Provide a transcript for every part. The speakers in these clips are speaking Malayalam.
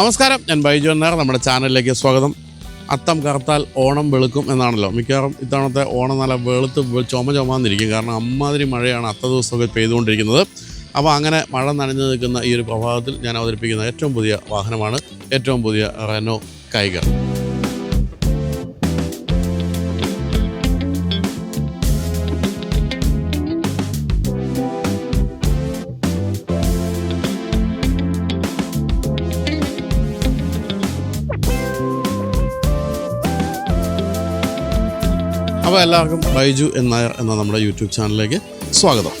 നമസ്കാരം. ഞാൻ ബൈജു എന്നാർ നമ്മുടെ ചാനലിലേക്ക് സ്വാഗതം. അത്തം കറുത്താൽ ഓണം വെളുക്കും എന്നാണല്ലോ. മിക്കവാറും ഇത്തവണത്തെ ഓണം നല്ല വെളുത്ത് ചുമ ചുമന്നിരിക്കും. കാരണം അമ്മാതിരി മഴയാണ് അത്ത ദിവസമൊക്കെ പെയ്തുകൊണ്ടിരിക്കുന്നത്. അപ്പോൾ അങ്ങനെ മഴ നനഞ്ഞു നിൽക്കുന്ന ഈ ഒരു പ്രഭാതത്തിൽ ഞാൻ അവതരിപ്പിക്കുന്ന ഏറ്റവും പുതിയ വാഹനമാണ്. ഏറ്റവും പുതിയ റെനോ കൈഗർ എല്ലാവർക്കും ബൈജു എന്നായർ എന്ന നമ്മുടെ യൂട്യൂബ് ചാനലിലേക്ക് സ്വാഗതം.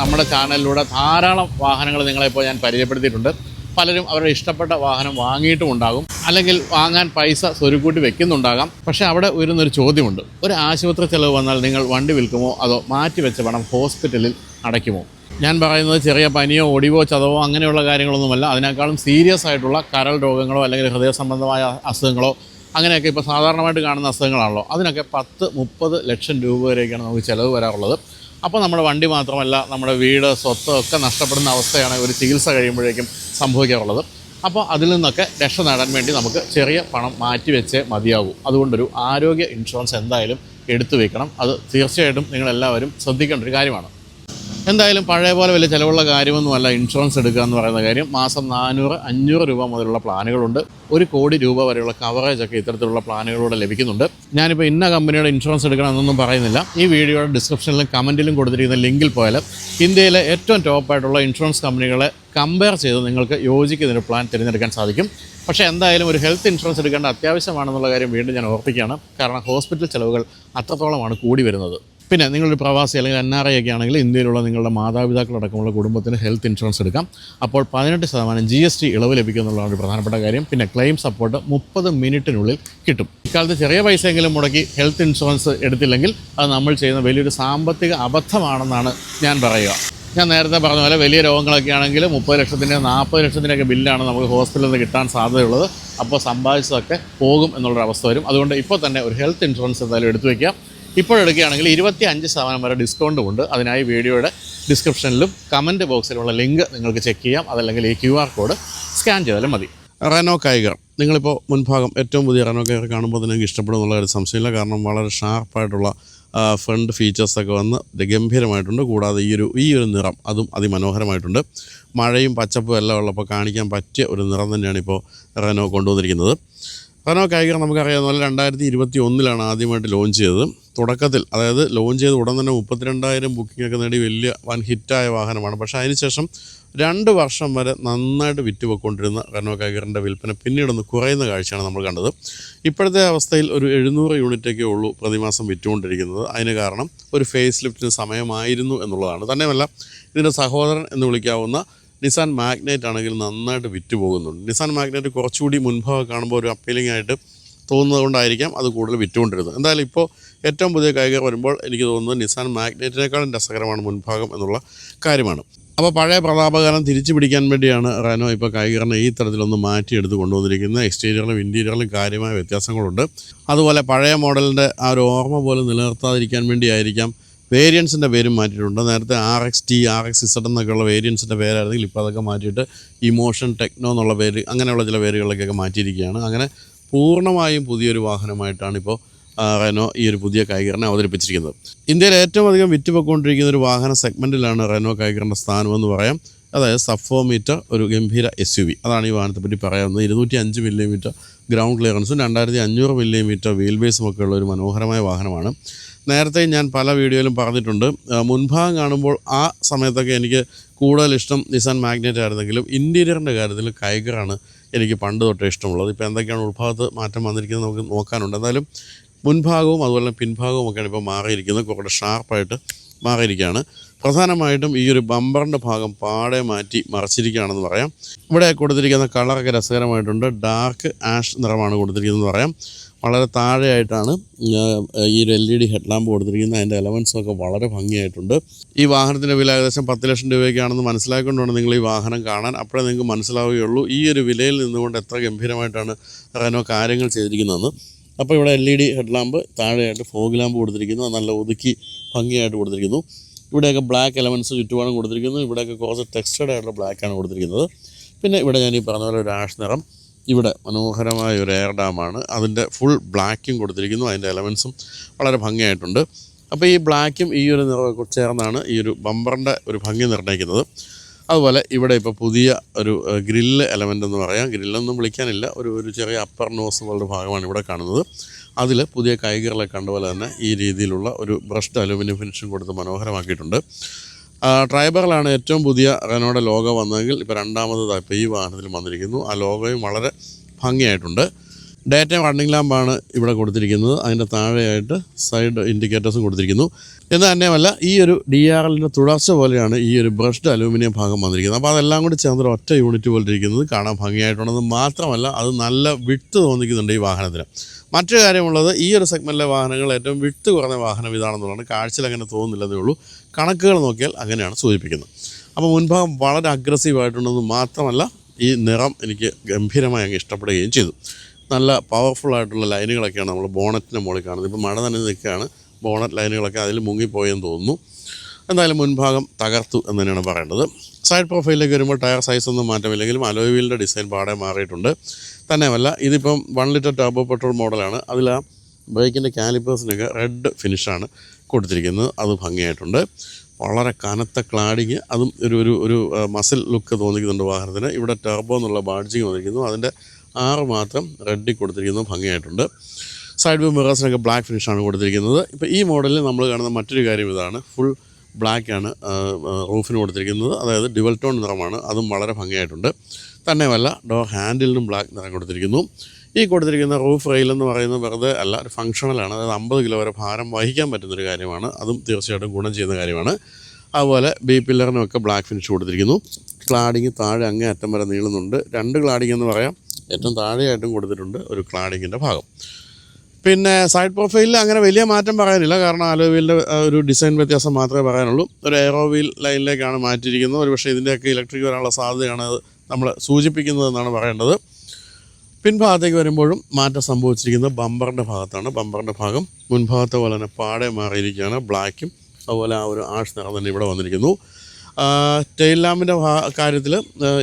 നമ്മുടെ ചാനലിലൂടെ ധാരാളം വാഹനങ്ങൾ നിങ്ങളെപ്പോൾ ഞാൻ പരിചയപ്പെടുത്തിയിട്ടുണ്ട്. പലരും അവരുടെ ഇഷ്ടപ്പെട്ട വാഹനം വാങ്ങിയിട്ടും ഉണ്ടാകും. അല്ലെങ്കിൽ വാങ്ങാൻ പൈസ സ്വരുക്കൂട്ടി വെക്കുന്നുണ്ടാകാം. പക്ഷേ അവിടെ ഉയരുന്നൊരു ചോദ്യമുണ്ട്. ഒരു ആശുപത്രി ചെലവ് വന്നാൽ നിങ്ങൾ വണ്ടി വിൽക്കുമോ? അതോ മാറ്റിവെച്ച പണം ഹോസ്പിറ്റലിൽ അടയ്ക്കുമോ? ഞാൻ പറയുന്നത് ചെറിയ പനിയോ ഒടിവോ ചതവോ അങ്ങനെയുള്ള കാര്യങ്ങളൊന്നുമല്ല. അതിനേക്കാളും സീരിയസ് ആയിട്ടുള്ള കരൾ രോഗങ്ങളോ അല്ലെങ്കിൽ ഹൃദയ സംബന്ധമായ അസുഖങ്ങളോ അങ്ങനെയൊക്കെ ഇപ്പോൾ സാധാരണമായിട്ട് കാണുന്ന അസുഖങ്ങളാണല്ലോ. അതിനൊക്കെ പത്ത് മുപ്പത് ലക്ഷം രൂപ വരെയൊക്കെയാണ് നമുക്ക് ചിലവ് വരാറുള്ളത്. അപ്പോൾ നമ്മുടെ വണ്ടി മാത്രമല്ല നമ്മുടെ വീട് സ്വത്ത് ഒക്കെ നഷ്ടപ്പെടുന്ന അവസ്ഥയാണ് ഒരു ചികിത്സ കഴിയുമ്പോഴേക്കും സംഭവിക്കാറുള്ളത്. അപ്പോൾ അതിൽ നിന്നൊക്കെ രക്ഷ നേടാൻ വേണ്ടി നമുക്ക് ചെറിയ പണം മാറ്റി വെച്ചേ മതിയാകൂ. അതുകൊണ്ടൊരു ആരോഗ്യ ഇൻഷുറൻസ് എന്തായാലും എടുത്തു വെക്കണം. അത് തീർച്ചയായിട്ടും നിങ്ങളെല്ലാവരും ശ്രദ്ധിക്കേണ്ട ഒരു കാര്യമാണ്. എന്തായാലും പഴയ പോലെ വലിയ ചിലവുള്ള കാര്യമൊന്നുമല്ല ഇൻഷുറൻസ് എടുക്കുക എന്ന് പറയുന്ന കാര്യം. മാസം നാനൂറ് അഞ്ഞൂറ് രൂപ മുതലുള്ള പ്ലാനുകളുണ്ട്. ഒരു കോടി രൂപ വരെയുള്ള കവറേജ് ഒക്കെ ഇത്തരത്തിലുള്ള പ്ലാനുകളിലൂടെ ലഭിക്കുന്നുണ്ട്. ഞാനിപ്പോൾ ഇന്ന കമ്പനിയുടെ ഇൻഷുറൻസ് എടുക്കണം എന്നൊന്നും പറയുന്നില്ല. ഈ വീഡിയോയുടെ ഡിസ്ക്രിപ്ഷനിലും കമന്റിലും കൊടുത്തിരിക്കുന്ന ലിങ്കിൽ പോയാൽ ഇന്ത്യയിലെ ഏറ്റവും ടോപ്പായിട്ടുള്ള ഇൻഷുറൻസ് കമ്പനികളെ കമ്പയർ ചെയ്ത് നിങ്ങൾക്ക് യോജിക്കുന്നൊരു പ്ലാൻ തിരഞ്ഞെടുക്കാൻ സാധിക്കും. പക്ഷേ എന്തായാലും ഒരു ഹെൽത്ത് ഇൻഷുറൻസ് എടുക്കേണ്ട അത്യാവശ്യമാണെന്നുള്ള കാര്യം വീണ്ടും ഞാൻ ഓർപ്പിക്കുകയാണ്. കാരണം ഹോസ്പിറ്റൽ ചിലവുകൾ അത്രത്തോളമാണ് കൂടി വരുന്നത്. പിന്നെ നിങ്ങളൊരു പ്രവാസി അല്ലെങ്കിൽ എൻ ആർ ഐ ഒക്കെ ആണെങ്കിൽ ഇന്ത്യയിലുള്ള നിങ്ങളുടെ മാതാപിതാക്കളടക്കമുള്ള കുടുംബത്തിന് ഹെൽത്ത് ഇൻഷുറൻസ് എടുക്കാം. അപ്പോൾ പതിനെട്ട് ശതമാനം ജി എസ് ടി ഇളവ് ലഭിക്കും എന്നുള്ളതാണ് ഒരു പ്രധാനപ്പെട്ട കാര്യം. പിന്നെ ക്ലെയിം സപ്പോർട്ട് മുപ്പത് മിനിറ്റിനുള്ളിൽ കിട്ടും. ഇക്കാലത്ത് ചെറിയ പൈസയെങ്കിലും മുടക്കി ഹെൽത്ത് ഇൻഷുറൻസ് എടുത്തില്ലെങ്കിൽ അത് നമ്മൾ ചെയ്യുന്ന വലിയൊരു സാമ്പത്തിക അബദ്ധമാണെന്നാണ് ഞാൻ പറയുക. ഞാൻ നേരത്തെ പറഞ്ഞ പോലെ വലിയ രോഗങ്ങളൊക്കെ ആണെങ്കിൽ മുപ്പത് ലക്ഷത്തിന്റെ നാൽപ്പത് ലക്ഷത്തിന്റെയൊക്കെ ബില്ലാണ് നമുക്ക് ഹോസ്പിറ്റലിൽ നിന്ന് കിട്ടാൻ സാധ്യതയുള്ളത്. അപ്പോൾ സമ്പാദിച്ചതൊക്കെ പോകും എന്നുള്ളൊരവസ്ഥ വരും. അതുകൊണ്ട് ഇപ്പോൾ തന്നെ ഒരു ഹെൽത്ത് ഇൻഷുറൻസ് എന്തായാലും എടുത്തു വയ്ക്കുക. ഇപ്പോഴെടുക്കുകയാണെങ്കിൽ ഇരുപത്തി അഞ്ച് ശതമാനം വരെ ഡിസ്കൗണ്ടും ഉണ്ട്. അതിനായി വീഡിയോയുടെ ഡിസ്ക്രിപ്ഷനിലും കമന്റ് ബോക്സിലുള്ള ലിങ്ക് നിങ്ങൾക്ക് ചെക്ക് ചെയ്യാം. അതല്ലെങ്കിൽ ഈ ക്യു ആർ കോഡ് സ്കാൻ ചെയ്താലും മതി. Renault Kiger. നിങ്ങളിപ്പോൾ മുൻഭാഗം ഏറ്റവും പുതിയ റെനോ കൈഗർ കാണുമ്പോൾ നിങ്ങൾക്ക് ഇഷ്ടപ്പെടുന്നുള്ള ഒരു സംശയമില്ല. കാരണം വളരെ ഷാർപ്പായിട്ടുള്ള ഫ്രണ്ട് ഫീച്ചേഴ്സൊക്കെ വന്ന് ഗംഭീരമായിട്ടുണ്ട്. കൂടാതെ ഈ ഒരു ഈ ഒരു നിറം അതും അതിമനോഹരമായിട്ടുണ്ട്. മഴയും പച്ചപ്പും എല്ലാം ഉള്ളപ്പോൾ കാണിക്കാൻ പറ്റിയ ഒരു നിറം തന്നെയാണ് ഇപ്പോൾ റെനോ കൊണ്ടുവന്നിരിക്കുന്നത്. റെനോ കൈഗർ നമുക്കറിയാവുന്ന പോലെ രണ്ടായിരത്തി ഇരുപത്തി ഒന്നിലാണ് ആദ്യമായിട്ട് ലോഞ്ച് ചെയ്തത്. തുടക്കത്തിൽ അതായത് ലോഞ്ച് ചെയ്ത് ഉടൻ തന്നെ മുപ്പത്തിരണ്ടായിരം ബുക്കിംഗ് ഒക്കെ നേടി വലിയ വൻ ഹിറ്റായ വാഹനമാണ്. പക്ഷേ അതിനുശേഷം രണ്ട് വർഷം വരെ നന്നായിട്ട് വിറ്റുപോയിക്കൊണ്ടിരുന്ന റെനോ കൈഗറിന്റെ വിൽപ്പന പിന്നീടൊന്ന് കുറയുന്ന കാഴ്ചയാണ് നമ്മൾ കണ്ടത്. ഇപ്പോഴത്തെ അവസ്ഥയിൽ ഒരു എഴുന്നൂറ് യൂണിറ്റൊക്കെ ഉള്ളൂ പ്രതിമാസം വിറ്റുകൊണ്ടിരിക്കുന്നത്. അതിന് കാരണം ഒരു ഫേസ് ലിഫ്റ്റിന് സമയമായിരുന്നു എന്നുള്ളതാണ്. തന്നെയുമല്ല ഇതിന്റെ സഹോദരൻ എന്ന് വിളിക്കാവുന്ന നിസാൻ മാഗ്നൈറ്റ് ആണെങ്കിൽ നന്നായിട്ട് വിറ്റ് പോകുന്നുണ്ട്. നിസാൻ മാഗ്നൈറ്റ് കുറച്ചുകൂടി മുൻഭാഗം കാണുമ്പോൾ ഒരു അപ്പീലിംഗ് ആയിട്ട് തോന്നുന്നത് കൊണ്ടായിരിക്കാം അത് കൂടുതൽ വിറ്റുകൊണ്ടിരുന്നത്. എന്തായാലും ഇപ്പോൾ ഏറ്റവും പുതിയ കായിക വരുമ്പോൾ എനിക്ക് തോന്നുന്നത് നിസാൻ മാഗ്നൈറ്റിനേക്കാളും രസകരമാണ് മുൻഭാഗം എന്നുള്ള കാര്യമാണ്. അപ്പോൾ പഴയ പ്രതാപകാലം തിരിച്ചു പിടിക്കാൻ വേണ്ടിയാണ് റെനോ ഇപ്പോൾ കൈകറിനെ ഈ തരത്തിലൊന്ന് മാറ്റിയെടുത്ത് കൊണ്ടുവന്നിരിക്കുന്നത്. എക്സ്റ്റീരിയറിലും ഇന്റീരിയറിലും കാര്യമായ വ്യത്യാസങ്ങളുണ്ട്. അതുപോലെ പഴയ മോഡലിന്റെ ആ ഒരു ഓർമ്മ പോലും നിലനിർത്താതിരിക്കാൻ വേണ്ടിയായിരിക്കാം വേരിയൻസിന്റെ പേരും മാറ്റിയിട്ടുണ്ട്. നേരത്തെ R X T R X Z എന്നൊക്കെയുള്ള വേരിയൻസിന്റെ പേരായിരുന്നെങ്കിൽ ഇപ്പോൾ അതൊക്കെ മാറ്റിയിട്ട് ഇമോഷൻ ടെക്നോ എന്നുള്ള പേര് അങ്ങനെയുള്ള ചില പേരുകളിലേക്കൊക്കെ മാറ്റിയിരിക്കുകയാണ്. അങ്ങനെ പൂർണമായും പുതിയൊരു വാഹനമായിട്ടാണ് ഇപ്പോൾ റെനോ ഈ ഒരു പുതിയ കൈകറിനെ അവതരിപ്പിച്ചിരിക്കുന്നത്. ഇന്ത്യയിൽ ഏറ്റവും അധികം വിറ്റുപൊക്കൊണ്ടിരിക്കുന്ന ഒരു വാഹന സെഗ്മെന്റിലാണ് റെനോ കൈകറിന്റെ സ്ഥാനമെന്ന് പറയാം. അതായത് സഫോ മീറ്റർ ഒരു ഗംഭീര എസ് യു വി അതാണ് ഈ വാഹനത്തെ പറ്റി പറയാവുന്നത്. ഇരുന്നൂറ്റി അഞ്ച് മില്ലിമീറ്റർ ഗ്രൗണ്ട് ക്ലിയറൻസും രണ്ടായിരത്തി അഞ്ഞൂറ് മില്ലിമീറ്റർ വീൽ ബേസും ഒക്കെ ഉള്ള ഒരു മനോഹരമായ വാഹനമാണ്. നേരത്തെ ഞാൻ പല വീഡിയോയിലും പറഞ്ഞിട്ടുണ്ട്. മുൻഭാഗം കാണുമ്പോൾ ആ സമയത്തൊക്കെ എനിക്ക് കൂടുതൽ ഇഷ്ടം നിസാൻ മാഗ്നറ്റ് ആയിരുന്നെങ്കിലും ഇന്റീരിയറിന്റെ കാര്യത്തിൽ കൈഗറാണ് എനിക്ക് പണ്ട് തൊട്ടേ ഇഷ്ടമുള്ളത്. ഇപ്പോൾ എന്തൊക്കെയാണ് ഉൾഭാഗത്ത് മാറ്റം വന്നിരിക്കുന്നത് നമുക്ക് നോക്കാനുണ്ട്. എന്തായാലും മുൻഭാഗവും അതുപോലെ തന്നെ പിൻഭാഗവും ഒക്കെയാണ് ഇപ്പോൾ മാറിയിരിക്കുന്നത്. കുറേ ഷാർപ്പായിട്ട് മാറിയിരിക്കുകയാണ്. പ്രധാനമായിട്ടും ഈ ഒരു ബമ്പറിന്റെ ഭാഗം പാടെ മാറ്റി മറച്ചിരിക്കുകയാണെന്ന് പറയാം. ഇവിടെ കൊടുത്തിരിക്കുന്ന കളറൊക്കെ രസകരമായിട്ടുണ്ട്. ഡാർക്ക് ആഷ് നിറമാണ് കൊടുത്തിരിക്കുന്നതെന്ന് പറയാം. വളരെ താഴെയായിട്ടാണ് ഈ ഒരു L E D head lamp കൊടുത്തിരിക്കുന്നത്. അതിന്റെ എലവൻസൊക്കെ വളരെ ഭംഗിയായിട്ടുണ്ട്. ഈ വാഹനത്തിന്റെ വില ഏകദേശം പത്ത് ലക്ഷം രൂപയ്ക്കാണെന്ന് മനസ്സിലാക്കിക്കൊണ്ടാണ് നിങ്ങൾ ഈ വാഹനം കാണാൻ. അപ്പോഴേ നിങ്ങൾക്ക് മനസ്സിലാവുകയുള്ളൂ ഈ ഒരു വിലയിൽ നിന്നുകൊണ്ട് എത്ര ഗംഭീരമായിട്ടാണ് റെനോ കാര്യങ്ങൾ ചെയ്തിരിക്കുന്നതെന്ന്. അപ്പോൾ ഇവിടെ L E D head lamp താഴെയായിട്ട് ഫോഗ് ലാമ്പ് കൊടുത്തിരിക്കുന്നു. നല്ല ഒതുക്കി ഭംഗിയായിട്ട് കൊടുത്തിരിക്കുന്നു. ഇവിടെയൊക്കെ ബ്ലാക്ക് എലമെൻസ് ചുറ്റുപാടും കൊടുത്തിരിക്കുന്നു. ഇവിടെയൊക്കെ കുറച്ച് ടെക്സ്റ്റഡ് ആയിട്ടുള്ള ബ്ലാക്കാണ് കൊടുത്തിരിക്കുന്നത്. പിന്നെ ഇവിടെ ഞാൻ ഈ പറഞ്ഞ പോലെ ഒരു ആഷ് നിറം. ഇവിടെ മനോഹരമായ ഒരു എയർ ഡാമാണ് അതിന്റെ ഫുൾ ബ്ലാക്കും കൊടുത്തിരിക്കുന്നു. അതിന്റെ എലമെൻസും വളരെ ഭംഗിയായിട്ടുണ്ട്. അപ്പോൾ ഈ ബ്ലാക്കും ഈ ഒരു നിറമൊക്കെ ചേർന്നാണ് ഈ ഒരു ബമ്പറിന്റെ ഒരു ഭംഗി നിർണയിക്കുന്നത്. അതുപോലെ ഇവിടെ ഇപ്പോൾ പുതിയ ഒരു ഗ്രില്ല് എലമെന്റ് എന്ന് പറയാം. ഗ്രില്ലൊന്നും വിളിക്കാനില്ല. ഒരു ഒരു ചെറിയ അപ്പർ നോസ് പോലുള്ള ഭാഗമാണ് ഇവിടെ കാണുന്നത്. അതിൽ പുതിയ കൈകറിലെ കണ്ടുപോലെ തന്നെ ഈ രീതിയിലുള്ള ഒരു ബ്രഷ്ഡ് അലുമിനിയം ഫിനിഷും കൊടുത്ത് മനോഹരമാക്കിയിട്ടുണ്ട്. ട്രൈബറിലാണ് ഏറ്റവും പുതിയ റെനോയുടെ ലോഗോ വന്നതെങ്കിൽ ഇപ്പോൾ രണ്ടാമത് ഇപ്പോൾ ഈ വാഹനത്തിൽ വന്നിരിക്കുന്നു. ആ ലോഗോയും വളരെ ഭംഗിയായിട്ടുണ്ട്. ഡേ വണ്ടിങ് ലാമ്പാണ് ഇവിടെ കൊടുത്തിരിക്കുന്നത്. അതിന്റെ താഴെയായിട്ട് സൈഡ് ഇൻഡിക്കേറ്റേഴ്സും കൊടുത്തിരിക്കുന്നു. എന്ന് തന്നെയുമല്ല ഈ ഒരു ഡി ആർ എല്ലിന്റെ തുടർച്ച പോലെയാണ് ഈ ഒരു ബ്രഷ്ഡ് അലൂമിനിയം ഭാഗം വന്നിരിക്കുന്നത്. അപ്പോൾ അതെല്ലാം കൂടി ചേർന്നൊരു ഒറ്റ യൂണിറ്റ് പോലെ ഇരിക്കുന്നത് കാണാൻ ഭംഗിയായിട്ടുണ്ടെന്ന് മാത്രമല്ല അത് നല്ല വിട്ട് തോന്നിക്കുന്നുണ്ട് ഈ വാഹനത്തിന്. മറ്റൊരു കാര്യമുള്ളത് ഈ ഒരു സെഗ്മെന്റിലെ വാഹനങ്ങൾ ഏറ്റവും വിട്ട് കുറഞ്ഞ വാഹനം ഇതാണെന്നുള്ളതാണ്. കാഴ്ചയിൽ അങ്ങനെ തോന്നുന്നില്ലെന്നേ ഉള്ളൂ. കണക്കുകൾ നോക്കിയാൽ അങ്ങനെയാണ് സൂചിപ്പിക്കുന്നത്. അപ്പോൾ മുൻഭാഗം വളരെ അഗ്രസീവ് ആയിട്ടുണ്ടെന്ന് മാത്രമല്ല ഈ നിറം എനിക്ക് ഗംഭീരമായി അങ്ങ് ഇഷ്ടപ്പെടുകയും ചെയ്തു. നല്ല പവർഫുൾ ആയിട്ടുള്ള ലൈനുകളൊക്കെയാണ് നമ്മൾ ബോണറ്റിന്റെ മുകളിൽ കാണുന്നത്. ഇപ്പോൾ മഴ തന്നെ നിൽക്കുകയാണ് ബോണറ്റ് ലൈനുകളൊക്കെ അതിൽ മുങ്ങിപ്പോയെന്ന് തോന്നുന്നു. എന്തായാലും മുൻഭാഗം തകർത്തു എന്ന് തന്നെയാണ് പറയേണ്ടത്. സൈഡ് പ്രൊഫൈലിലേക്ക് വരുമ്പോൾ ടയർ സൈസ് ഒന്നും മാറ്റമില്ലെങ്കിലും അലോയ് ഡിസൈൻ പാടെ മാറിയിട്ടുണ്ട്. തന്നെയുമല്ല ഇതിപ്പം വൺ ലിറ്റർ ടർബോ പെട്രോൾ മോഡലാണ് അതിൽ ആ ബ്രേക്കിന്റെ കാലിപ്പേഴ്സിനൊക്കെ റെഡ് ഫിനിഷാണ് കൊടുത്തിരിക്കുന്നത്. അത് ഭംഗിയായിട്ടുണ്ട്. വളരെ കനത്ത ക്ലാഡിങ് അതും ഒരു ഒരു ഒരു മസിൽ ലുക്ക് തോന്നിക്കുന്നുണ്ട് വാഹനത്തിന്. ഇവിടെ ടർബോ എന്നുള്ള ബാഡ്ജിങ് വന്നിരിക്കുന്നു. അതിന്റെ ആറ് മാത്രം റെഡിൽ കൊടുത്തിരിക്കുന്നു. ഭംഗിയായിട്ടുണ്ട്. സൈഡ് വ്യൂ മിറേഴ്സിനൊക്കെ ബ്ലാക്ക് ഫിനിഷാണ് കൊടുത്തിരിക്കുന്നത്. ഇപ്പോൾ ഈ മോഡലിൽ നമ്മൾ കാണുന്ന മറ്റൊരു കാര്യം ഇതാണ്. ഫുൾ ബ്ലാക്കാണ് റൂഫിന് കൊടുത്തിരിക്കുന്നത്. അതായത് ഡിവൽ ടോൺ നിറമാണ്. അതും വളരെ ഭംഗിയായിട്ടുണ്ട്. തന്നെയുമല്ല ഡോർ ഹാൻഡിലിനും ബ്ലാക്ക് നിറം കൊടുത്തിരിക്കുന്നു. ഈ കൊടുത്തിരിക്കുന്ന റൂഫ് റെയിൽ എന്ന് പറയുന്നത് വെറുതെ അല്ല ഒരു ഫങ്ഷണലാണ് അതായത് അമ്പത് കിലോ വരെ ഭാരം വഹിക്കാൻ പറ്റുന്നൊരു കാര്യമാണ്. അതും തീർച്ചയായിട്ടും ഗുണം ചെയ്യുന്ന കാര്യമാണ്. അതുപോലെ ബി പില്ലറിനുമൊക്കെ ബ്ലാക്ക് ഫിനിഷ് കൊടുത്തിരിക്കുന്നു. ക്ലാഡിങ് താഴെ അങ്ങേ അറ്റം വരെ നീളുന്നുണ്ട്. രണ്ട് ക്ലാഡിങ് എന്ന് പറയാം. ഏറ്റവും താഴെയായിട്ടും കൊടുത്തിട്ടുണ്ട് ഒരു ക്ലാഡിങ്ങിന്റെ ഭാഗം. പിന്നെ സൈഡ് പ്രൊഫൈലിൽ അങ്ങനെ വലിയ മാറ്റം പറയാനില്ല. കാരണം അലോ വീലിന്റെ ഒരു ഡിസൈൻ വ്യത്യാസം മാത്രമേ പറയാനുള്ളൂ. ഒരു എയറോ വീൽ ലൈനിലേക്കാണ് മാറ്റിയിരിക്കുന്നത്. ഒരു പക്ഷേ ഇതിന്റെയൊക്കെ ഇലക്ട്രിക് വരാനുള്ള സാധ്യതയാണ് നമ്മൾ സൂചിപ്പിക്കുന്നതെന്നാണ് പറയേണ്ടത്. പിൻഭാഗത്തേക്ക് വരുമ്പോഴും മാറ്റം സംഭവിച്ചിരിക്കുന്നത് ബമ്പറിന്റെ ഭാഗത്താണ്. ബമ്പറിന്റെ ഭാഗം മുൻഭാഗത്തെ പോലെ തന്നെ പാടെ മാറിയിരിക്കുകയാണ്. ബ്ലാക്കും അതുപോലെ ആ ഒരു ആഷ് നിറം തന്നെ ഇവിടെ വന്നിരിക്കുന്നു. ടെയിൽ ലാമ്പിന്റെ കാര്യത്തിൽ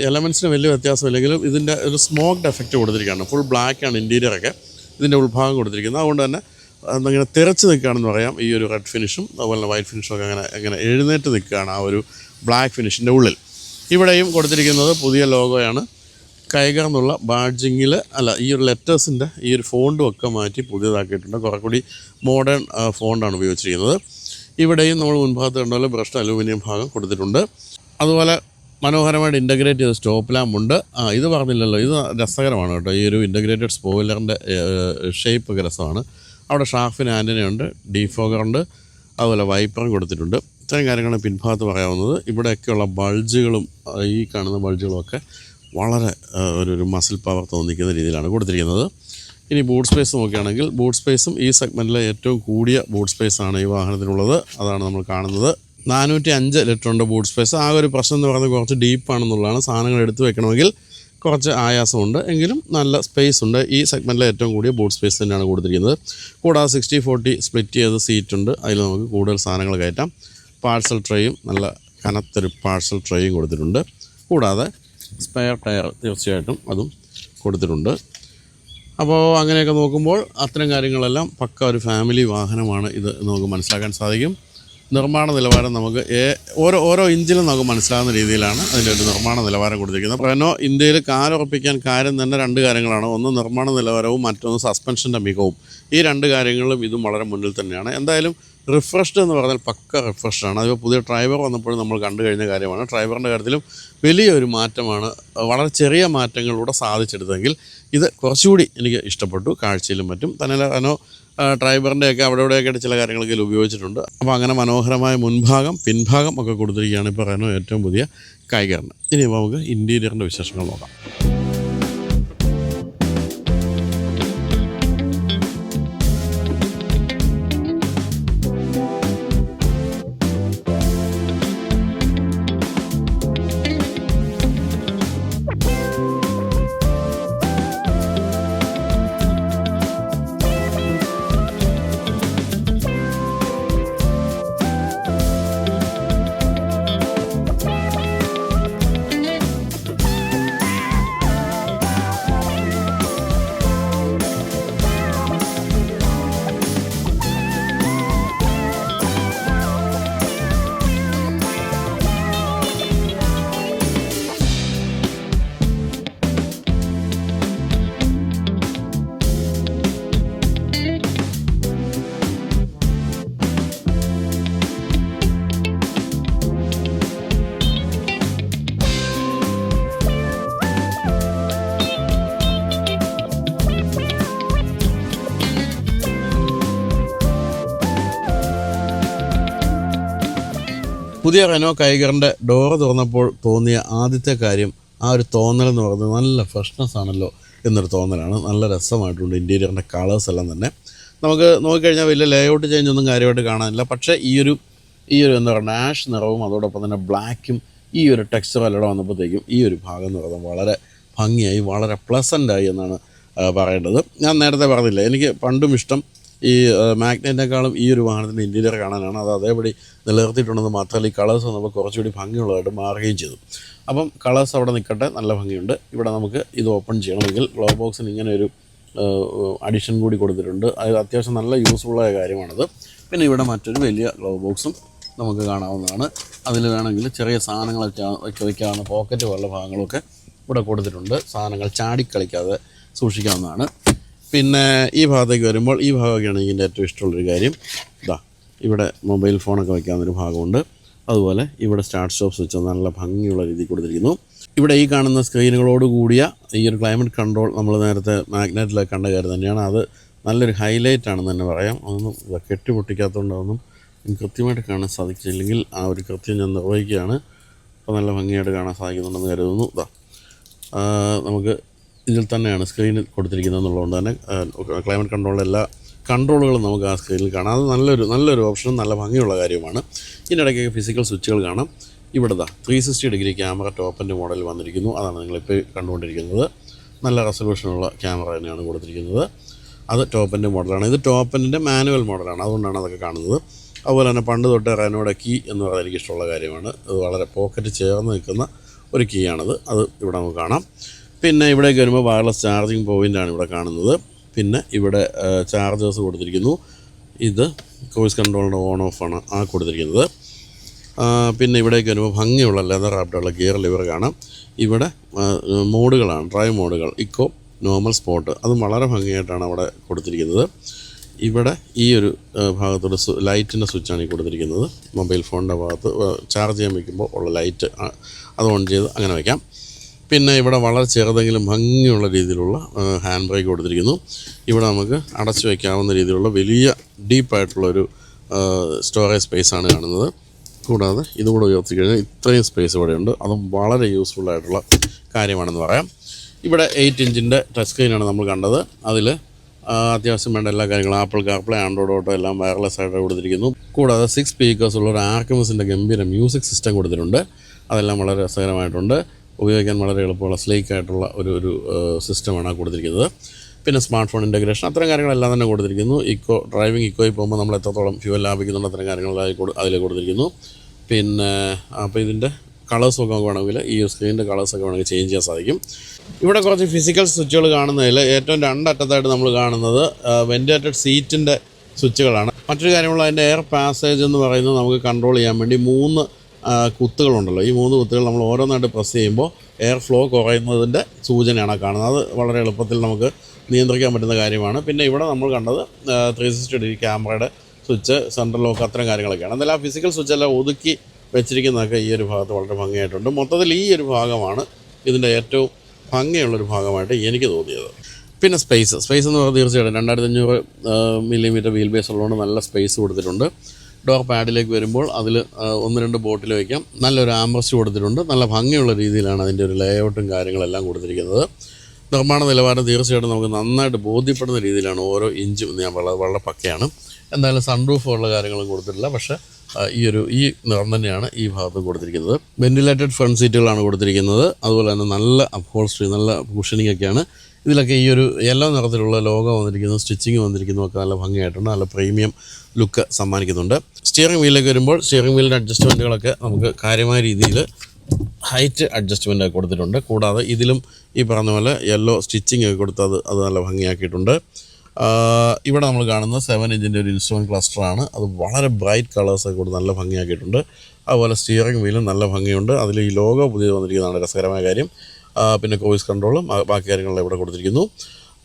എലമെൻസിന് വലിയ വ്യത്യാസമില്ലെങ്കിലും ഇതിന്റെ ഒരു സ്മോക്ഡ് എഫക്റ്റ് കൊടുത്തിരിക്കുകയാണ്. ഫുൾ ബ്ലാക്കാണ് ഇന്റീരിയറൊക്കെ ഇതിന്റെ ഉൾഭാഗം കൊടുത്തിരിക്കുന്നത്. അതുകൊണ്ട് തന്നെ അങ്ങനെ തിരച്ച് നിൽക്കുകയാണെന്ന് പറയാം. ഈ ഒരു റെഡ് ഫിനിഷും അതുപോലെ തന്നെ വൈറ്റ് ഫിനിഷും ഒക്കെ അങ്ങനെ അങ്ങനെ എഴുന്നേറ്റ് നിൽക്കുകയാണ് ആ ഒരു ബ്ലാക്ക് ഫിനിഷിന്റെ ഉള്ളിൽ. ഇവിടെയും കൊടുത്തിരിക്കുന്നത് പുതിയ ലോഗോയാണ് കൈകർ എന്നുള്ള ബാഡ്ജിങ്ങിൽ അല്ല ഈ ഒരു ലെറ്റേഴ്സിന്റെ ഈ ഒരു ഫോണ്ടും ഒക്കെ മാറ്റി പുതിയതാക്കിയിട്ടുണ്ട്. കുറേ കൂടി മോഡേൺ ഫോണ്ടാണ് ഉപയോഗിച്ചിരിക്കുന്നത്. ഇവിടെയും നമ്മൾ മുൻഭാഗത്ത് കണ്ടുപോലെ ബ്രഷ്ഡ് അലൂമിനിയം ഭാഗം കൊടുത്തിട്ടുണ്ട്. അതുപോലെ മനോഹരമായിട്ട് ഇന്റഗ്രേറ്റ് ചെയ്ത സ്റ്റോപ്പ് ലാമ്പ് ഉണ്ട്. ആ ഇത് പറഞ്ഞില്ലല്ലോ ഇത് രസകരമാണ് കേട്ടോ. ഈ ഒരു ഇന്റഗ്രേറ്റഡ് സ്പോയിലറിന്റെ ഷേപ്പ് രസമാണ്. അവിടെ ഷാഫിന് ആന്റനയുണ്ട് ഡീഫോഗറുണ്ട് അതുപോലെ വൈപ്പറും കൊടുത്തിട്ടുണ്ട്. ഇത്രയും കാര്യങ്ങളാണ് പിൻഭാഗത്ത് പറയാവുന്നത്. ഇവിടെയൊക്കെയുള്ള ബൾജുകളും ഈ കാണുന്ന ബൾജുകളുമൊക്കെ വളരെ ഒരു ഒരു മസിൽ പവർ തോന്നിക്കുന്ന രീതിയിലാണ് കൊടുത്തിരിക്കുന്നത്. ഇനി ബൂട്ട് സ്പേസ് നോക്കുകയാണെങ്കിൽ ബൂട്ട് സ്പേസും ഈ സെഗ്മെന്റിലെ ഏറ്റവും കൂടിയ ബൂട്ട് സ്പേസാണ് ഈ വാഹനത്തിനുള്ളത്. അതാണ് നമ്മൾ കാണുന്നത്. നാനൂറ്റി അഞ്ച് ലിറ്ററുണ്ട് ബൂട്ട് സ്പേസ് ആ ഒരു പ്രശ്നം എന്ന് പറയുന്നത് കുറച്ച് ഡീപ്പാണെന്നുള്ളതാണ് സാധനങ്ങൾ എടുത്തു വെക്കണമെങ്കിൽ കുറച്ച് ആയാസമുണ്ട്. എങ്കിലും നല്ല സ്പേസ് ഉണ്ട്. ഈ സെഗ്മെന്റിലെ ഏറ്റവും കൂടിയ ബൂട്ട് സ്പേസ് തന്നെയാണ് കൊടുത്തിരിക്കുന്നത്. കൂടാതെ സിക്സ്റ്റി ഫോർട്ടി സ്പ്ലിറ്റ് ചെയ്ത സീറ്റ് ഉണ്ട്. അതിൽ നമുക്ക് കൂടുതൽ സാധനങ്ങൾ കയറ്റാം. പാഴ്സൽ ട്രേയും നല്ല കനത്തൊരു പാഴ്സൽ ട്രേയും കൊടുത്തിട്ടുണ്ട്. കൂടാതെ സ്പെയർ ടയർ തീർച്ചയായിട്ടും അതും കൊടുത്തിട്ടുണ്ട്. അപ്പോൾ അങ്ങനെയൊക്കെ നോക്കുമ്പോൾ അത്തരം കാര്യങ്ങളെല്ലാം പക്ക ഒരു ഫാമിലി വാഹനമാണ് ഇത് നമുക്ക് മനസ്സിലാക്കാൻ സാധിക്കും. നിർമ്മാണ നിലവാരം നമുക്ക് ഓരോ ഓരോ ഇഞ്ചിലും നമുക്ക് മനസ്സിലാകുന്ന രീതിയിലാണ് അതിന്റെ ഒരു നിർമ്മാണ നിലവാരം കൊടുത്തിരിക്കുന്നത്. റെനോ ഇന്ത്യയിൽ കാലുറപ്പിക്കാൻ കാര്യം തന്നെ രണ്ട് കാര്യങ്ങളാണ്. ഒന്ന് നിർമ്മാണ നിലവാരവും മറ്റൊന്ന് സസ്പെൻഷന്റെ മികവും. ഈ രണ്ട് കാര്യങ്ങളും ഇതും വളരെ മുന്നിൽ തന്നെയാണ്. എന്തായാലും റിഫ്രഷ്ഡ് എന്ന് പറഞ്ഞാൽ പക്ക റിഫ്രഷ്ഡ് ആണ്. അതിപ്പോൾ പുതിയ ഡ്രൈവർ വന്നപ്പോഴും നമ്മൾ കണ്ടു കഴിഞ്ഞ കാര്യമാണ്. ഡ്രൈവറിന്റെ കാര്യത്തിലും വലിയൊരു മാറ്റമാണ് വളരെ ചെറിയ മാറ്റങ്ങളിലൂടെ സാധിച്ചെടുത്തെങ്കിൽ ഇത് കുറച്ചുകൂടി എനിക്ക് ഇഷ്ടപ്പെട്ടു. കാഴ്ചയിലും മറ്റും. തന്നെ അനോ ഡ്രൈവറിന്റെയൊക്കെ അവിടെ ഇവിടെയൊക്കെയായിട്ട് ചില കാര്യങ്ങളൊക്കെ ഇതിൽ ഉപയോഗിച്ചിട്ടുണ്ട്. അപ്പോൾ അങ്ങനെ മനോഹരമായ മുൻഭാഗം പിൻഭാഗം ഒക്കെ കൊടുത്തിരിക്കുകയാണ് ഇപ്പോൾ റെനോ ഏറ്റവും പുതിയ കായികറിന് ഇനി നമുക്ക് ഇന്റീരിയറിന്റെ വിശേഷങ്ങൾ നോക്കാം. പുതിയ റെനോ കൈഗറിന്റെ ഡോറ് തുറന്നപ്പോൾ തോന്നിയ ആദ്യത്തെ കാര്യം ആ ഒരു തോന്നൽ എന്ന് പറയുന്നത് നല്ല ഫ്രഷ്നെസ് ആണല്ലോ എന്നൊരു തോന്നലാണ്. നല്ല രസമായിട്ടുണ്ട് ഇന്റീരിയറിന്റെ കളേഴ്സ് എല്ലാം തന്നെ. നമുക്ക് നോക്കിക്കഴിഞ്ഞാൽ വലിയ ലേഔട്ട് ചേഞ്ച് ഒന്നും കാര്യമായിട്ട് കാണാനില്ല. പക്ഷേ ഈ ഒരു ഈ ഒരു എന്താ പറയുക ആഷ് നിറവും അതോടൊപ്പം തന്നെ ബ്ലാക്കും ഈ ഒരു ടെക്സ്ചർ എല്ലാം വന്നപ്പോഴത്തേക്കും ഈ ഒരു ഭാഗം എന്ന് പറയുന്നത് വളരെ ഭംഗിയായി വളരെ പ്ലസന്റായി എന്നാണ് പറയേണ്ടത്. ഞാൻ നേരത്തെ പറഞ്ഞില്ല എനിക്ക് പണ്ടും ഇഷ്ടം ഈ മാഗ്നറ്റിനേക്കാളും ഈ ഒരു വാഹനത്തിന്റെ ഇന്റീരിയർ കാണാനാണ്. അത് അതേപടി നിലനിർത്തിയിട്ടുണ്ടെന്ന് മാത്രമല്ല ഈ കളേഴ്സ് നമുക്ക് കുറച്ചുകൂടി ഭംഗിയുള്ളതായിട്ട് മാറുകയും ചെയ്തു. അപ്പം കളേഴ്സ് അവിടെ നിൽക്കട്ടെ നല്ല ഭംഗിയുണ്ട്. ഇവിടെ നമുക്ക് ഇത് ഓപ്പൺ ചെയ്യണമെങ്കിൽ ഗ്ലോ ബോക്സിന് ഇങ്ങനെ ഒരു അഡീഷൻ കൂടി കൊടുത്തിട്ടുണ്ട്. അത് അത്യാവശ്യം നല്ല യൂസ്ഫുള്ളായ കാര്യമാണത്. പിന്നെ ഇവിടെ മറ്റൊരു വലിയ ഗ്ലോ ബോക്സും നമുക്ക് കാണാവുന്നതാണ്. അതിൽ വേണമെങ്കിൽ ചെറിയ സാധനങ്ങൾ വയ്ക്കാവുന്ന പോക്കറ്റ് പോലുള്ള ഭാഗങ്ങളൊക്കെ ഇവിടെ കൊടുത്തിട്ടുണ്ട്. സാധനങ്ങൾ ചാടിക്കളിക്കാതെ സൂക്ഷിക്കാവുന്നതാണ്. പിന്നെ ഈ ഭാഗത്തേക്ക് വരുമ്പോൾ ഈ ഭാഗമൊക്കെയാണ് എനിക്ക് ഏറ്റവും ഇഷ്ടമുള്ളൊരു കാര്യം. ഇതാ ഇവിടെ മൊബൈൽ ഫോണൊക്കെ വയ്ക്കാവുന്നൊരു ഭാഗമുണ്ട്. അതുപോലെ ഇവിടെ സ്റ്റാർട്ട് സ്റ്റോപ്പ് സ്വിച്ച് നല്ല ഭംഗിയുള്ള രീതിയിൽ കൊടുത്തിരിക്കുന്നു. ഇവിടെ ഈ കാണുന്ന സ്ക്രീനുകളോട് കൂടിയ ഈ ഒരു ക്ലൈമറ്റ് കൺട്രോൾ നമ്മൾ നേരത്തെ മാഗ്നറ്റിലൊക്കെ കണ്ട കാര്യം തന്നെയാണ്. അത് നല്ലൊരു ഹൈലൈറ്റ് ആണെന്ന് തന്നെ പറയാം. അതൊന്നും ഇത് കെട്ടിപ്പൊട്ടിക്കാത്തതുകൊണ്ട് അതൊന്നും കൃത്യമായിട്ട് കാണാൻ സാധിച്ചില്ലെങ്കിൽ ആ ഒരു കൃത്യം ഞാൻ നിർവഹിക്കുകയാണ്. അപ്പോൾ നല്ല ഭംഗിയായിട്ട് കാണാൻ സാധിക്കുന്നുണ്ടെന്ന് കരുതുന്നു. ഇതാ നമുക്ക് ഇതിൽ തന്നെയാണ് സ്ക്രീനിൽ കൊടുത്തിരിക്കുന്നത് എന്നുള്ളതുകൊണ്ട് തന്നെ ക്ലൈമറ്റ് കൺട്രോളിന്റെ എല്ലാ കൺട്രോളുകളും നമുക്ക് ആ സ്ക്രീനിൽ കാണാം. അത് നല്ലൊരു നല്ലൊരു ഓപ്ഷനും നല്ല ഭംഗിയുള്ള കാര്യമാണ്. ഇതിനിടയ്ക്ക് ഫിസിക്കൽ സ്വിച്ചുകൾ കാണാം. ഇവിടെ ദാ ത്രീ സിക്സ്റ്റി ഡിഗ്രി ക്യാമറ ടോപ്പിന്റെ മോഡൽ വന്നിരിക്കുന്നു. അതാണ് നിങ്ങളിപ്പോൾ കണ്ടുകൊണ്ടിരിക്കുന്നത്. നല്ല റെസൊല്യൂഷനുള്ള ക്യാമറ തന്നെയാണ് കൊടുത്തിരിക്കുന്നത്. അത് ടോപ്പിന്റെ മോഡലാണ് ഇത് ടോപ്പിന്റെ മാനുവൽ മോഡലാണ് അതുകൊണ്ടാണ് അതൊക്കെ കാണുന്നത്. അതുപോലെ തന്നെ പണ്ട് തൊട്ട് റെനോയുടെ കീ എന്ന് പറയുന്നത് എനിക്ക് ഇഷ്ടമുള്ള കാര്യമാണ്. അത് വളരെ പോക്കറ്റ് ചേർന്ന് നിൽക്കുന്ന ഒരു കീ ആണത്. അത് ഇവിടെ നമുക്ക് കാണാം. പിന്നെ ഇവിടേക്ക് വരുമ്പോൾ വയർലെസ് ചാർജിങ് പോയിന്റാണ് ഇവിടെ കാണുന്നത്. പിന്നെ ഇവിടെ ചാർജേഴ്സ് കൊടുത്തിരിക്കുന്നു. ഇത് കോഴ്സ് കൺട്രോളിന്റെ ഓൺ ഓഫാണ് ആ കൊടുത്തിരിക്കുന്നത്. പിന്നെ ഇവിടേക്ക് വരുമ്പോൾ ഭംഗിയുള്ള ലെതർ ആപ്റ്റുള്ള ഗിയർ ലിവർ കാണാം. ഇവിടെ മോഡുകളാണ് ഡ്രൈവ് മോഡുകൾ ഇക്കോ നോർമൽ സ്പോട്ട് അതും വളരെ ഭംഗിയായിട്ടാണ് അവിടെ കൊടുത്തിരിക്കുന്നത്. ഇവിടെ ഈ ഒരു ഭാഗത്തോട് ലൈറ്റിന്റെ സ്വിച്ചാണ് ഈ കൊടുത്തിരിക്കുന്നത്. മൊബൈൽ ഫോണിന്റെ ഭാഗത്ത് ചാർജ് ചെയ്യാൻ വയ്ക്കുമ്പോൾ ഉള്ള ലൈറ്റ് അത് ഓൺ ചെയ്ത് അങ്ങനെ വയ്ക്കാം. പിന്നെ ഇവിടെ വളരെ ചെറുതെങ്കിലും ഭംഗിയുള്ള രീതിയിലുള്ള ഹാൻഡ് ബ്രേക്ക് കൊടുത്തിരിക്കുന്നു. ഇവിടെ നമുക്ക് അടച്ചു വയ്ക്കാവുന്ന രീതിയിലുള്ള വലിയ ഡീപ്പായിട്ടുള്ളൊരു സ്റ്റോറേജ് സ്പേസാണ് കാണുന്നത്. കൂടാതെ ഇതുകൂടെ ഉയർത്തി കഴിഞ്ഞാൽ ഇത്രയും സ്പേസ് ഇവിടെയുണ്ട് അതും വളരെ യൂസ്ഫുൾ ആയിട്ടുള്ള കാര്യമാണെന്ന് പറയാം. ഇവിടെ എയ്റ്റ് ഇഞ്ചിന്റെ ടച്ച് സ്ക്രീനാണ് നമ്മൾ കണ്ടത്. അതിൽ അത്യാവശ്യം വേണ്ട എല്ലാ കാര്യങ്ങളും ആപ്പിൾ കാർപ്ലേ ആൻഡ്രോയിഡ് ഓട്ടോ എല്ലാം വയർലെസ് ആയിട്ട് കൊടുത്തിരിക്കുന്നു. കൂടാതെ സിക്സ് സ്പീക്കേഴ്സ് ഉള്ള ഒരു ആർക്കമസിന്റെ ഗംഭീര മ്യൂസിക് സിസ്റ്റം കൊടുത്തിട്ടുണ്ട്. അതെല്ലാം വളരെ രസകരമായിട്ടുണ്ട്. ഉപയോഗിക്കാൻ വളരെ എളുപ്പമുള്ള സ്ലേക്ക് ആയിട്ടുള്ള ഒരു ഒരു സിസ്റ്റമാണ് കൊടുത്തിരിക്കുന്നത്. പിന്നെ സ്മാർട്ട് ഫോൺ ഇന്റഗ്രേഷൻ അത്തരം കാര്യങ്ങളെല്ലാം തന്നെ കൊടുത്തിരിക്കുന്നു. ഇക്കോ ഡ്രൈവിംഗ് ഇക്കോയിൽ പോകുമ്പോൾ നമ്മൾ എത്രത്തോളം ഫ്യൂവൽ ലാഭിക്കുന്നുണ്ട് അത്തരം കാര്യങ്ങൾ അതിൽ കൊടുത്തിരിക്കുന്നു. പിന്നെ അപ്പോൾ ഇതിന്റെ കളേഴ്സൊക്കെ വേണമെങ്കിൽ ഈ സ്ക്രീനിന്റെ കളേഴ്സൊക്കെ വേണമെങ്കിൽ ചേഞ്ച് ചെയ്യാൻ സാധിക്കും. ഇവിടെ കുറച്ച് ഫിസിക്കൽ സ്വിച്ചുകൾ കാണുന്നതിൽ ഏറ്റവും രണ്ടറ്റത്തായിട്ട് നമ്മൾ കാണുന്നത് വെന്റിലേറ്റഡ് സീറ്റിന്റെ സ്വിച്ചുകളാണ് മറ്റൊരു കാര്യമുള്ള അതിന്റെ എയർ പാസേജ് എന്ന് പറയുന്നത് നമുക്ക് കൺട്രോൾ ചെയ്യാൻ വേണ്ടി മൂന്ന് കുത്തുകളുണ്ടല്ലോ. ഈ മൂന്ന് കുത്തുകൾ നമ്മൾ ഓരോന്നായിട്ട് പ്രസ് ചെയ്യുമ്പോൾ എയർ ഫ്ലോ കുറയുന്നതിന്റെ സൂചനയാണ് കാണുന്നത്. അത് വളരെ എളുപ്പത്തിൽ നമുക്ക് നിയന്ത്രിക്കാൻ പറ്റുന്ന കാര്യമാണ്. പിന്നെ ഇവിടെ നമ്മൾ കണ്ടത് ത്രീ സിക്സ്റ്റി ഡിഗ്രി ക്യാമറയുടെ സ്വിച്ച് സെൻട്രൽ ലോക്ക് അത്തരം കാര്യങ്ങളൊക്കെയാണ്. എന്നാലും ആ ഫിസിക്കൽ സ്വിച്ച് എല്ലാം ഒതുക്കി വെച്ചിരിക്കുന്നതൊക്കെ ഈ ഒരു ഭാഗത്ത് വളരെ ഭംഗിയായിട്ടുണ്ട്. മൊത്തത്തിൽ ഈ ഒരു ഭാഗമാണ് ഇതിന്റെ ഏറ്റവും ഭംഗിയുള്ളൊരു ഭാഗമായിട്ട് എനിക്ക് തോന്നിയത്. പിന്നെ സ്പേസ് സ്പേസ് എന്ന് പറഞ്ഞാൽ തീർച്ചയായിട്ടും രണ്ടായിരത്തി അഞ്ഞൂറ് മില്ലിമീറ്റർ വീൽ ബേസ് ഉള്ളതുകൊണ്ട് നല്ല സ്പേസ് കൊടുത്തിട്ടുണ്ട്. ഡോർ പാഡിലേക്ക് വരുമ്പോൾ അതിൽ ഒന്ന് രണ്ട് ബോട്ടിൽ വയ്ക്കാം നല്ലൊരു ആംബ്രസ്റ്റ് കൊടുത്തിട്ടുണ്ട്. നല്ല ഭംഗിയുള്ള രീതിയിലാണ് അതിന്റെ ഒരു ലേഔട്ടും കാര്യങ്ങളെല്ലാം കൊടുത്തിരിക്കുന്നത്. നിർമ്മാണ നിലവാരം തീർച്ചയായിട്ടും നമുക്ക് നന്നായിട്ട് ബോധ്യപ്പെടുന്ന രീതിയിലാണ് ഓരോ ഇഞ്ചും ഞാൻ വളരെ വളരെ പക്കയാണ്. എന്തായാലും സൺറൂഫ് ഉള്ള കാര്യങ്ങളും കൊടുത്തിട്ടില്ല. പക്ഷേ ഈ ഒരു ഈ നിറം തന്നെയാണ് ഈ ഭാഗത്ത് കൊടുത്തിരിക്കുന്നത്. വെന്റിലേറ്റഡ് ഫ്രണ്ട് സീറ്റുകളാണ് കൊടുത്തിരിക്കുന്നത്. അതുപോലെ തന്നെ നല്ല അപ്ഹോൾസ്ട്രി നല്ല കുഷനിങ് ഒക്കെയാണ് ഇതിലൊക്കെ ഈ ഒരു യെല്ലോ നിറത്തിലുള്ള ലോഗോ വന്നിരിക്കുന്നു സ്റ്റിച്ചിങ് വന്നിരിക്കുന്നു ഒക്കെ നല്ല ഭംഗിയായിട്ടുണ്ട് നല്ല പ്രീമിയം ലുക്ക് സമ്മാനിക്കുന്നുണ്ട്. സ്റ്റിയറിംഗ് വീലിലേക്ക് വരുമ്പോൾ സ്റ്റിയറിംഗ് വീലിന്റെ അഡ്ജസ്റ്റ്മെന്റുകളൊക്കെ നമുക്ക് കാര്യമായ രീതിയിൽ ഹൈറ്റ് അഡ്ജസ്റ്റ്മെന്റ് കൊടുത്തിട്ടുണ്ട്. കൂടാതെ ഇതിലും ഈ പറഞ്ഞ പോലെ യെല്ലോ സ്റ്റിച്ചിങ് ഒക്കെ കൊടുത്ത് അത് അത് നല്ല ഭംഗിയാക്കിയിട്ടുണ്ട്. ഇവിടെ നമ്മൾ കാണുന്ന സെവൻ ഇഞ്ചിന്റെ ഒരു ഇൻസ്ട്രുമെന്റ് ക്ലസ്റ്ററാണ് അത് വളരെ ബ്രൈറ്റ് കളേഴ്സൊക്കെ കൊടുത്ത് നല്ല ഭംഗിയാക്കിയിട്ടുണ്ട്. അതുപോലെ സ്റ്റിയറിംഗ് വീലും നല്ല ഭംഗിയുണ്ട്. അതിൽ ഈ ലോഗോ പുതിയത് വന്നിരിക്കുന്നതാണ് രസകരമായ കാര്യം. പിന്നെ കോയിസ് കൺട്രോളും ബാക്കി കാര്യങ്ങളെല്ലാം ഇവിടെ കൊടുത്തിരിക്കുന്നു.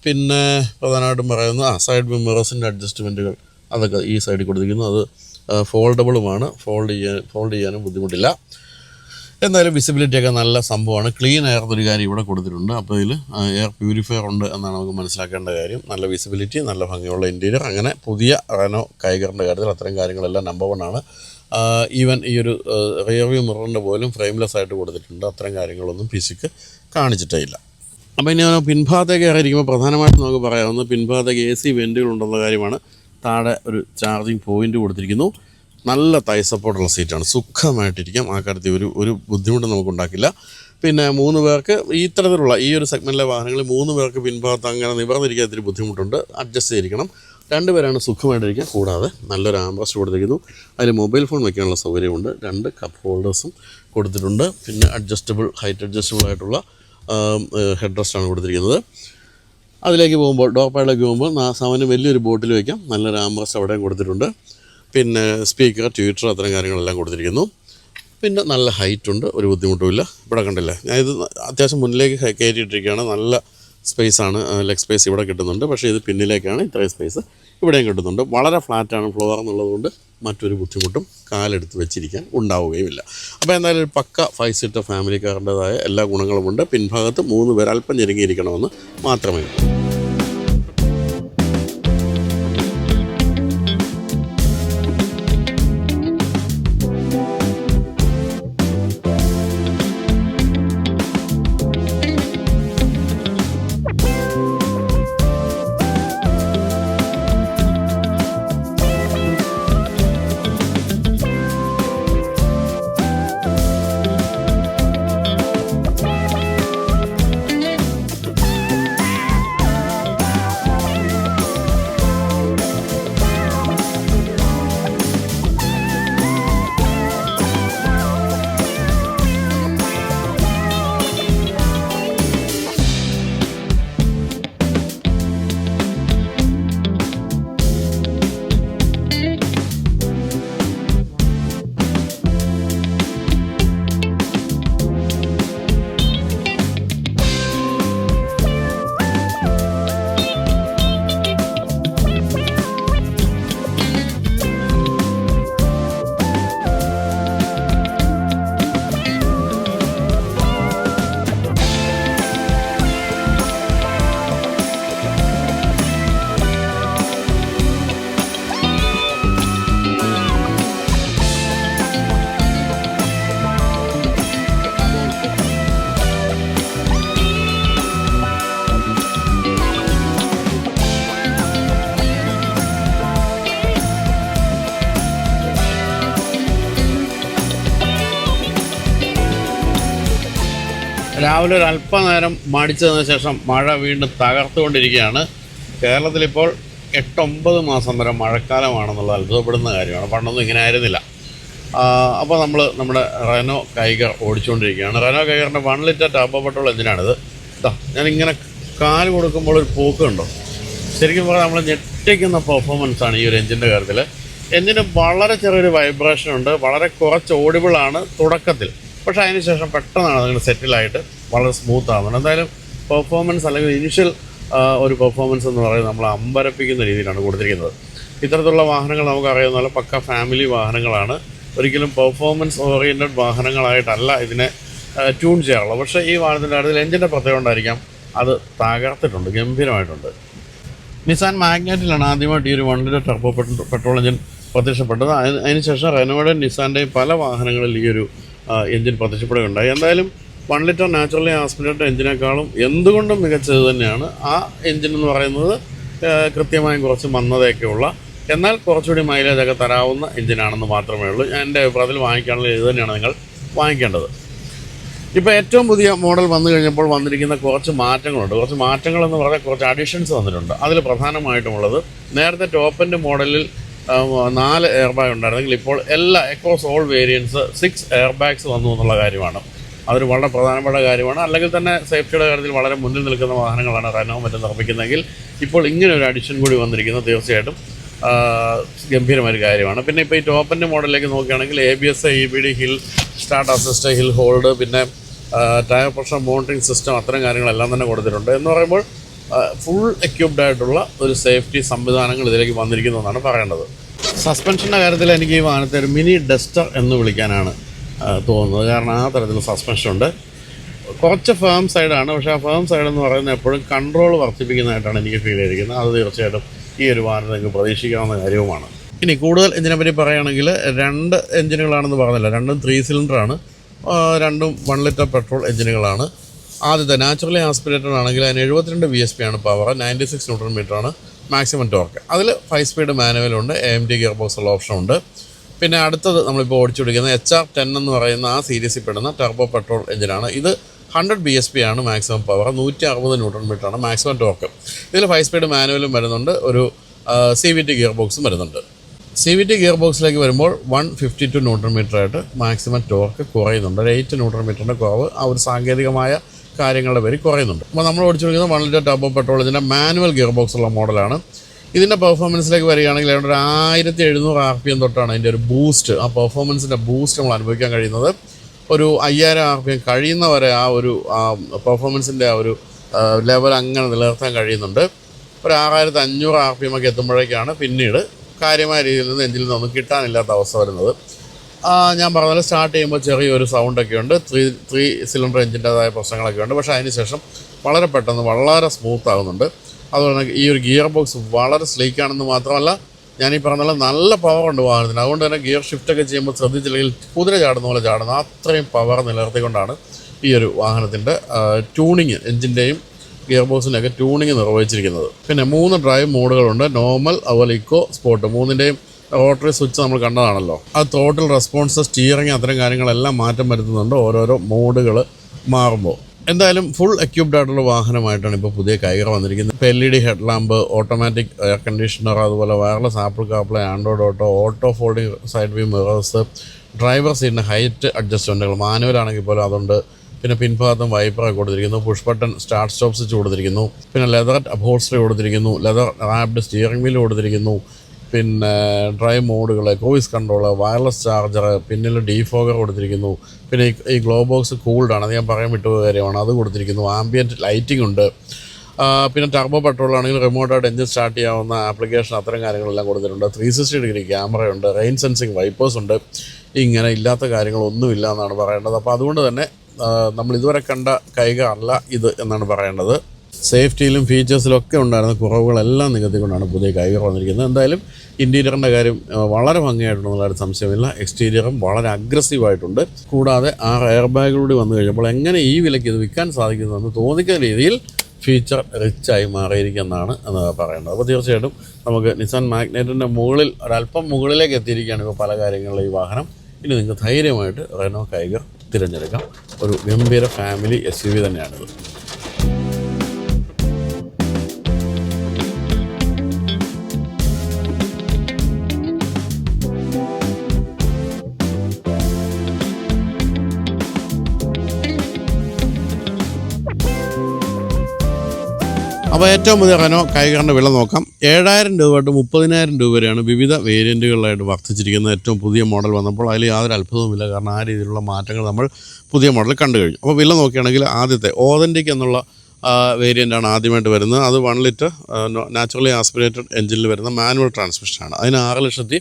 പിന്നെ പ്രധാനമായിട്ടും പറയുന്ന സൈഡ് മിറേഴ്സിന്റെ അഡ്ജസ്റ്റ്മെന്റുകൾ അതൊക്കെ ഈ സൈഡിൽ കൊടുത്തിരിക്കുന്നു. അത് ഫോൾഡബിളുമാണ് ഫോൾഡ് ചെയ്യാൻ ഫോൾഡ് ചെയ്യാനും ബുദ്ധിമുട്ടില്ല. എന്തായാലും വിസിബിലിറ്റി ഒക്കെ നല്ല സംഭവമാണ്. ക്ലീൻ എയർ ഒരു കാര്യം ഇവിടെ കൊടുത്തിട്ടുണ്ട്. അപ്പോൾ ഇതിൽ എയർ പ്യൂരിഫയർ ഉണ്ട് എന്നാണ് നമുക്ക് മനസ്സിലാക്കേണ്ട കാര്യം. നല്ല വിസിബിലിറ്റി നല്ല ഭംഗിയുള്ള ഇന്റീരിയർ അങ്ങനെ പുതിയ റെനോ കൈകറിന്റെ കാര്യത്തിൽ അത്തരം കാര്യങ്ങളെല്ലാം നമ്പർ വൺ ആണ്. ഈവൻ ഈ ഒരു റിയർവ്യൂ മിററിന്റെ പോലും ഫ്രെയിംലെസ് ആയിട്ട് കൊടുത്തിട്ടുണ്ട്. അത്തരം കാര്യങ്ങളൊന്നും പിശുക്ക് കാണിച്ചിട്ടേ ഇല്ല. അപ്പോൾ ഇനി ഞാൻ പിൻഭാഗത്തേക്ക് കയറിയിരിക്കുമ്പോൾ പ്രധാനമായിട്ടും നമുക്ക് പറയാവുന്നത് പിൻഭാഗത്തേക്ക് എ സി വെന്റുകളുണ്ടെന്ന കാര്യമാണ് താഴെ ഒരു ചാർജിങ് പോയിന്റ് കൊടുത്തിരിക്കുന്നു. നല്ല തൈ സപ്പോർട്ടുള്ള സീറ്റാണ് സുഖമായിട്ടിരിക്കാം. ആ കാര്യത്തിൽ ഒരു ഒരു ബുദ്ധിമുട്ടും നമുക്കുണ്ടാക്കില്ല. പിന്നെ മൂന്ന് പേർക്ക് ഈ ഇത്തരത്തിലുള്ള ഈ ഒരു സെഗ്മെന്റിലെ വാഹനങ്ങളിൽ മൂന്ന് പേർക്ക് പിൻഭാഗത്ത് അങ്ങനെ നിവർന്നിരിക്കാൻ ഇത്തിരി ബുദ്ധിമുട്ടുണ്ട്. അഡ്ജസ്റ്റ് ചെയ്തിരിക്കണം. രണ്ടുപേരാണ് സുഖമായിട്ടിരിക്കുക കൂടാതെ നല്ലൊരു ആംബ്രസ്റ്റ് കൊടുത്തിരിക്കുന്നു. അതിൽ മൊബൈൽ ഫോൺ വയ്ക്കാനുള്ള സൗകര്യമുണ്ട്. രണ്ട് കപ്പ് ഹോൾഡേഴ്സും കൊടുത്തിട്ടുണ്ട്. പിന്നെ അഡ്ജസ്റ്റബിൾ ഹൈറ്റ് അഡ്ജസ്റ്റബിൾ ആയിട്ടുള്ള ഹെഡ് റെസ്റ്റാണ് കൊടുത്തിരിക്കുന്നത്. അതിലേക്ക് പോകുമ്പോൾ ഡോപ്പായിലേക്ക് പോകുമ്പോൾ സാമാന്യം വലിയൊരു ബോട്ടിൽ വയ്ക്കാം നല്ല ആംബസ് അവിടെയും കൊടുത്തിട്ടുണ്ട്. പിന്നെ സ്പീക്കർ ട്വിറ്റർ അത്തരം കാര്യങ്ങളെല്ലാം കൊടുത്തിരിക്കുന്നു. പിന്നെ നല്ല ഹൈറ്റ് ഉണ്ട് ഒരു ബുദ്ധിമുട്ടുമില്ല ഇവിടെ കണ്ടില്ല? ഞാൻ ഇത് അത്യാവശ്യം മുന്നിലേക്ക് കയറ്റിയിട്ടിരിക്കുകയാണ് നല്ല സ്പേസാണ് ലെഗ് സ്പേസ് ഇവിടെ കിട്ടുന്നുണ്ട്. പക്ഷേ ഇത് പിന്നിലേക്കാണ് ഇത്രയും സ്പേസ് ഇവിടെയും കിട്ടുന്നുണ്ട്. വളരെ ഫ്ലാറ്റാണ് ഫ്ലോർ എന്നുള്ളതുകൊണ്ട് മറ്റൊരു ബുദ്ധിമുട്ടും കാലെടുത്ത് വെച്ചിരിക്കാൻ ഉണ്ടാവുകയുമില്ല. അപ്പോൾ എന്തായാലും ഒരു പക്ക ഫൈവ് സീറ്റർ ഫാമിലി എല്ലാ ഗുണങ്ങളുമുണ്ട്. പിൻഭാഗത്ത് മൂന്ന് പേർ അല്പം ഞെരുങ്ങിയിരിക്കണമെന്ന് മാത്രമേ ഉള്ളൂ. രാവിലെ ഒരു അല്പനേരം മടിച്ചതിന് ശേഷം മഴ വീണ്ടും തകർത്തുകൊണ്ടിരിക്കുകയാണ്. കേരളത്തിലിപ്പോൾ എട്ടൊമ്പത് മാസം വരെ മഴക്കാലമാണെന്നുള്ളത് അത്ഭുതപ്പെടുന്ന കാര്യമാണ്. പണ്ടൊന്നും ഇങ്ങനെ ആയിരുന്നില്ല. അപ്പോൾ നമ്മൾ നമ്മുടെ റെനോ കൈഗർ ഓടിച്ചുകൊണ്ടിരിക്കുകയാണ്. റെനോ കൈഗറിന്റെ വൺ ലിറ്റർ ടാപ്പ് പെട്രോൾ എന്തിനാണിത് ഇതാ ഞാനിങ്ങനെ കാൽ കൊടുക്കുമ്പോൾ ഒരു പോക്ക് ഉണ്ടോ ശരിക്കും പറഞ്ഞാൽ നമ്മൾ ഞെട്ടിക്കുന്ന ആണ് ഈ ഒരു എഞ്ചിന്റെ കാര്യത്തിൽ എഞ്ചിന് വളരെ ചെറിയൊരു വൈബ്രേഷൻ ഉണ്ട്. വളരെ കുറച്ച് ഓഡിബിളാണ് തുടക്കത്തിൽ. പക്ഷേ അതിന് ശേഷം പെട്ടെന്നാണ് അതിങ്ങനെ സെറ്റിലായിട്ട് വളരെ സ്മൂത്ത് ആവുന്നത്. എന്തായാലും പെർഫോമൻസ് അല്ലെങ്കിൽ ഇനിഷ്യൽ ഒരു പെർഫോമൻസ് എന്ന് പറയുന്നത് നമ്മൾ അമ്പരപ്പിക്കുന്ന രീതിയിലാണ് കൊടുത്തിരിക്കുന്നത്. ഇത്തരത്തിലുള്ള വാഹനങ്ങൾ നമുക്കറിയാവുന്ന പോലെ പക്ക ഫാമിലി വാഹനങ്ങളാണ്. ഒരിക്കലും പെർഫോമൻസ് ഓറിയന്റഡ് വാഹനങ്ങളായിട്ടല്ല ഇതിനെ ട്യൂൺ ചെയ്യാറുള്ളത്. പക്ഷേ ഈ വാഹനത്തിന്റെ കാര്യത്തിൽ എഞ്ചിന്റെ പ്രത്യേകം ഉണ്ടായിരിക്കാം അത് തകർത്തിട്ടുണ്ട് ഗംഭീരമായിട്ടുണ്ട്. നിസാൻ മാഗ്നറ്റിലാണ് ആദ്യമായിട്ട് ഈ ഒരു one litre turbo petrol engine പ്രത്യക്ഷപ്പെട്ടത്. അതിന് അതിനുശേഷം റെനോയുടെയും നിസാന്റെയും പല വാഹനങ്ങളിൽ ഈ ഒരു എഞ്ചിൻ പ്രത്യക്ഷപ്പെടുകയുണ്ടായി. എന്തായാലും വൺ ലിറ്റർ നാച്ചുറലി ആസ്പിറേറ്റഡ് എഞ്ചിനേക്കാളും എന്തുകൊണ്ടും മികച്ചത് തന്നെയാണ്. ആ എഞ്ചിൻ എന്ന് പറയുന്നത് കൃത്യമായും കുറച്ച് മന്ദതയൊക്കെയുള്ള എന്നാൽ കുറച്ചുകൂടി മൈലേജ് ഒക്കെ തരാവുന്ന എഞ്ചിനാണെന്ന് മാത്രമേ ഉള്ളൂ. ഞാൻ എന്റെ അഭിപ്രായത്തിൽ വാങ്ങിക്കാനുള്ള ഇത് തന്നെയാണ് നിങ്ങൾ വാങ്ങിക്കേണ്ടത്. ഇപ്പോൾ ഏറ്റവും പുതിയ മോഡൽ വന്നു കഴിഞ്ഞപ്പോൾ വന്നിരിക്കുന്ന കുറച്ച് മാറ്റങ്ങളുണ്ട്. കുറച്ച് മാറ്റങ്ങളെന്ന് പറഞ്ഞാൽ കുറച്ച് അഡീഷൻസ് വന്നിട്ടുണ്ട്. അതിൽ പ്രധാനമായിട്ടുമുള്ളത് നേരത്തെ ടോപ്പിന്റെ മോഡലിൽ നാല് എയർ ബാഗ് ഉണ്ടായിരുന്നെങ്കിൽ ഇപ്പോൾ എല്ലാ echoes all variants six air bags വന്നു എന്നുള്ള കാര്യമാണ്. അതൊരു വളരെ പ്രധാനപ്പെട്ട കാര്യമാണ്. അല്ലെങ്കിൽ തന്നെ സേഫ്റ്റിയുടെ കാര്യത്തിൽ വളരെ മുന്നിൽ നിൽക്കുന്ന വാഹനങ്ങളാണ് റനോ മറ്റും നിർമ്മിക്കുന്നതെങ്കിൽ ഇപ്പോൾ ഇങ്ങനെ ഒരു അഡീഷൻ കൂടി വന്നിരിക്കുന്നത് തീർച്ചയായിട്ടും. ഗംഭീരമായൊരു കാര്യമാണ്. പിന്നെ ഇപ്പോൾ ഈ ടോപ്പിന്റെ മോഡലിലേക്ക് നോക്കുകയാണെങ്കിൽ A B S E B D hill start assist hill hold പിന്നെ ടയർ പ്രഷർ മോണിറ്ററിംഗ് സിസ്റ്റം അത്തരം കാര്യങ്ങളെല്ലാം തന്നെ കൊടുത്തിട്ടുണ്ട്. എന്ന് പറയുമ്പോൾ ഫുൾ എക്യുപ്ഡ് ആയിട്ടുള്ള ഒരു സേഫ്റ്റി സംവിധാനങ്ങൾ ഇതിലേക്ക് വന്നിരിക്കുന്നു എന്നാണ് പറയേണ്ടത്. സസ്പെൻഷന്റെ കാര്യത്തിൽ എനിക്ക് ഈ വാഹനത്തെ ഒരു മിനി ഡസ്റ്റർ എന്ന് വിളിക്കാനാണ് തോന്നുന്നത്. കാരണം ആ തരത്തിൽ സസ്പെൻഷൻ ഉണ്ട്. കുറച്ച് ഫേം സൈഡാണ് പക്ഷേ ആ ഫേം സൈഡ് എന്ന് പറയുന്നത് എപ്പോഴും കൺട്രോൾ വർദ്ധിപ്പിക്കുന്നതായിട്ടാണ് എനിക്ക് ഫീൽ ചെയ്തിരിക്കുന്നത്. അത് തീർച്ചയായിട്ടും ഈ ഒരു വാഹനം നിങ്ങൾക്ക് പ്രതീക്ഷിക്കാവുന്ന കാര്യവുമാണ്. ഇനി കൂടുതൽ എഞ്ചിനെ പറ്റി പറയുകയാണെങ്കിൽ രണ്ട് എഞ്ചിനുകളാണെന്ന് പറഞ്ഞില്ല. രണ്ടും ത്രീ സിലിണ്ടറാണ് രണ്ടും വൺ ലിറ്റർ പെട്രോൾ എഞ്ചിനുകളാണ് ആദ്യത്തെ നാച്ചുറലി ആസ്പിറേറ്റഡ് ആണെങ്കിൽ അതിന് എഴുപത്തിരണ്ട് ബി എസ് പി ആണ് power ninety six newton metre ആണ് മാക്സിമം ടോർക്ക് അതിൽ five speed മാനുവലുണ്ട് A M D gear box ഉള്ള ഓപ്ഷൻ ഉണ്ട്. പിന്നെ അടുത്തത് നമ്മളിപ്പോൾ ഓടിച്ചുപിടിക്കുന്ന എച്ച് ആർ ടെൻ എന്ന് പറയുന്ന ആ സീരീസിൽ പെടുന്ന ടർബോ പെട്രോൾ എഞ്ചിനാണ് ഇത് ഹൺഡ്രഡ് ബി എസ് പി ആണ് മാക്സിമം പവർ നൂറ്റി അറുപത് ന്യൂട്രൺ ആണ് മാക്സിമം ടോർക്ക് ഇതിൽ ഫൈവ് സ്പീഡ് മാനുവലും വരുന്നുണ്ട് ഒരു സി വി ടി ഗിയർ ബോക്സും വരുന്നുണ്ട്. സി വി ടി ഗിയർ ബോക്സിലേക്ക് വരുമ്പോൾ one fifty two newton metre ആയിട്ട് മാക്സിമം ടോർക്ക് കുറയുന്നുണ്ട്. ഒരു എയ്റ്റ് ന്യൂട്രൺ മീറ്ററിന്റെ കുറവ് ആ ഒരു സാങ്കേതികമായ കാര്യങ്ങളുടെ പേര് കുറയുന്നുണ്ട്. അപ്പോൾ നമ്മൾ ഓടിച്ചുകൊണ്ടിരിക്കുന്നത് വൺ ലിറ്റർ ടർബോ പെട്രോൾ ഇതിന്റെ മാനുവൽ ഗിയർ ബോക്സ് ഉള്ള മോഡലാണ്. ഇതിന്റെ പെർഫോമൻസിലേക്ക് വരികയാണെങ്കിൽ അവിടെ ഒരു ആയിരത്തി എഴുന്നൂറ് ആർ പി എം തൊട്ടാണ് അതിന്റെ ഒരു ബൂസ്റ്റ് ആ പെർഫോമൻസിന്റെ ബൂസ്റ്റ് നമ്മൾ അനുഭവിക്കാൻ കഴിയുന്നത്. ഒരു അയ്യായിരം ആർ പി എം കഴിയുന്നവരെ ആ ഒരു പെർഫോമൻസിന്റെ ആ ഒരു ലെവൽ അങ്ങനെ നിലനിർത്താൻ കഴിയുന്നുണ്ട്. ഒരു ആറായിരത്തി അഞ്ഞൂറ് ആർ പി എം ഒക്കെ എത്തുമ്പോഴേക്കാണ് പിന്നീട് കാര്യമായ രീതിയിൽ നിന്ന് എഞ്ചിനിൽ നിന്നൊന്നും കിട്ടാനില്ലാത്ത അവസ്ഥ വരുന്നത്. ഞാൻ പറഞ്ഞ സ്റ്റാർട്ട് ചെയ്യുമ്പോൾ ചെറിയൊരു സൗണ്ടൊക്കെ ഉണ്ട്. ത്രീ ത്രീ സിലിണ്ടർ എഞ്ചിന്റെതായ പ്രശ്നങ്ങളൊക്കെ ഉണ്ട്. പക്ഷേ അതിന് ശേഷം വളരെ പെട്ടെന്ന് വളരെ സ്മൂത്ത് ആകുന്നുണ്ട് അതുപോലെ തന്നെ ഈ ഒരു ഗിയർ ബോക്സ് വളരെ സ്ലീക്കാണെന്ന് മാത്രമല്ല ഞാൻ ഈ പറഞ്ഞ നല്ല പവർ ഉണ്ട് വാഹനത്തിന് അതുകൊണ്ട് തന്നെ ഗിയർ ഷിഫ്റ്റ് ഒക്കെ ചെയ്യുമ്പോൾ ശ്രദ്ധിച്ചില്ലെങ്കിൽ കുതിര ചാടുന്ന പോലെ ചാടുന്ന അത്രയും പവർ നിലനിർത്തിക്കൊണ്ടാണ് ഈ ഒരു വാഹനത്തിന്റെ ട്യൂണിങ് എഞ്ചിന്റെയും ഗിയർ ബോക്സിന്റെയൊക്കെ ട്യൂണിങ് നിർവഹിച്ചിരിക്കുന്നത്. പിന്നെ മൂന്ന് ഡ്രൈവ് മോഡുകളുണ്ട് നോർമൽ അതുപോലെ ഇക്കോ സ്പോർട്ട് മൂന്നിന്റെയും റോട്ടറി സ്വിച്ച് നമ്മൾ കണ്ടതാണല്ലോ. ആ ടോട്ടൽ റെസ്പോൺസ് സ്റ്റിയറിങ് അത്തരം കാര്യങ്ങളെല്ലാം മാറ്റം വരുത്തുന്നുണ്ട്. ഓരോരോ മോഡുകൾ മാറുമ്പോൾ എന്തായാലും ഫുൾ എക്യൂപ്ഡ് ആയിട്ടുള്ള വാഹനമായിട്ടാണ് ഇപ്പോൾ പുതിയ കൈകർ വന്നിരിക്കുന്നത്. ഇപ്പോൾ L E D head lamp automatic air conditioner അതുപോലെ wireless Apple CarPlay Android Auto auto folding side view mirrors driver സീറ്റിന് ഹൈറ്റ് അഡ്ജസ്റ്റ്മെന്റുകൾ മാനുവലാണെങ്കിൽ പോലും അതുണ്ട്. പിന്നെ പിൻഭാഗത്തും വൈപ്പറൊക്കെ കൊടുത്തിരിക്കുന്നു. Push button start stop switch കൊടുത്തിരിക്കുന്നു. പിന്നെ ലെതർ അപ്ഹോൾസ്റ്ററി കൊടുത്തിരിക്കുന്നു. ലെതർ റാപ്ഡ് സ്റ്റിയറിംഗ് വീൽ കൊടുത്തിരിക്കുന്നു. പിന്നെ ഡ്രൈവ് മോഡുകൾ കോയിസ് കൺട്രോൾ വയർലെസ് ചാർജർ പിന്നിൽ ഡീഫോഗർ കൊടുത്തിരിക്കുന്നു. പിന്നെ ഈ- ഗ്ലോ ബോക്സ് കൂൾഡ് ആണ്. അത് ഞാൻ പറയാൻ വിട്ടുപോയ കാര്യമാണ്. അത് കൊടുത്തിരിക്കുന്നു. ആംബിയന്റ് ലൈറ്റിംഗ് ഉണ്ട്. പിന്നെ ടർബോ പെട്രോൾ ആണെങ്കിൽ റിമോട്ടായിട്ട് എഞ്ചിൻ സ്റ്റാർട്ട് ചെയ്യാവുന്ന ആപ്ലിക്കേഷൻ അത്തരം കാര്യങ്ങളെല്ലാം കൊടുത്തിട്ടുണ്ട്. ത്രീ സിക്സ്റ്റി ഡിഗ്രി ക്യാമറയുണ്ട് റെയിൻ സെൻസിങ് വൈപ്പേഴ്സ് ഉണ്ട്. ഇങ്ങനെ ഇല്ലാത്ത കാര്യങ്ങളൊന്നുമില്ല എന്നാണ് പറയേണ്ടത്. അപ്പോൾ അതുകൊണ്ട് തന്നെ നമ്മൾ ഇതുവരെ കണ്ട കൈക അല്ല ഇത് എന്നാണ് പറയേണ്ടത്. സേഫ്റ്റിയിലും ഫീച്ചേഴ്സിലും ഒക്കെ ഉണ്ടായിരുന്ന കുറവുകളെല്ലാം നികത്തിക്കൊണ്ടാണ് പുതിയ കൈകർ വന്നിരിക്കുന്നത്. എന്തായാലും ഇന്റീരിയറിന്റെ കാര്യം വളരെ ഭംഗിയായിട്ടുണ്ടെന്നുള്ള ഒരു സംശയമില്ല. എക്സ്റ്റീരിയറും വളരെ അഗ്രസീവായിട്ടുണ്ട്. കൂടാതെ ആ എയർ ബാഗിലൂടെ വന്നു കഴിഞ്ഞപ്പോൾ എങ്ങനെ ഈ വിലയ്ക്ക് ഇത് വിൽക്കാൻ സാധിക്കുന്നതെന്ന് തോന്നിക്കുന്ന രീതിയിൽ ഫീച്ചർ റിച്ചായി മാറിയിരിക്കുന്നതാണ് പറയേണ്ടത് അപ്പോൾ തീർച്ചയായിട്ടും നമുക്ക് നിസാൻ മാഗ്നറ്റിന്റെ മുകളിൽ ഒരല്പം മുകളിലേക്ക് എത്തിയിരിക്കുകയാണ് ഇപ്പോൾ പല കാര്യങ്ങളിലും ഈ വാഹനം. ഇനി നിങ്ങൾക്ക് ധൈര്യമായിട്ട് റെനോ കൈഗർ തിരഞ്ഞെടുക്കാം. ഒരു ഗംഭീര ഫാമിലി എസ് യു വി തന്നെയാണിത്. അപ്പോൾ ഏറ്റവും പുതിയ റെനോ കൈകാറിന്റെ വില നോക്കാം. ഏഴായിരം രൂപ തൊട്ട് മുപ്പതിനായിരം രൂപ വരെയാണ് വിവിധ വേരിയന്റുകളിലായിട്ട് വർദ്ധിച്ചിരിക്കുന്ന ഏറ്റവും പുതിയ മോഡൽ വന്നപ്പോൾ അതിൽ യാതൊരു അത്ഭുതവുമില്ല. കാരണം ആ രീതിയിലുള്ള മാറ്റങ്ങൾ നമ്മൾ പുതിയ മോഡൽ കണ്ടു കഴിഞ്ഞു. അപ്പോൾ വില നോക്കുകയാണെങ്കിൽ ആദ്യത്തെ ഓതന്റിക് എന്നുള്ള വേരിയന്റാണ് ആദ്യമായിട്ട് വരുന്നത്. അത് വൺ ലിറ്റർ നാച്ചുറലി ആസ്പിറേറ്റഡ് എഞ്ചിനിൽ വരുന്ന മാനുവൽ ട്രാൻസ്മിഷനാണ്. അതിന് ആറ് ലക്ഷത്തി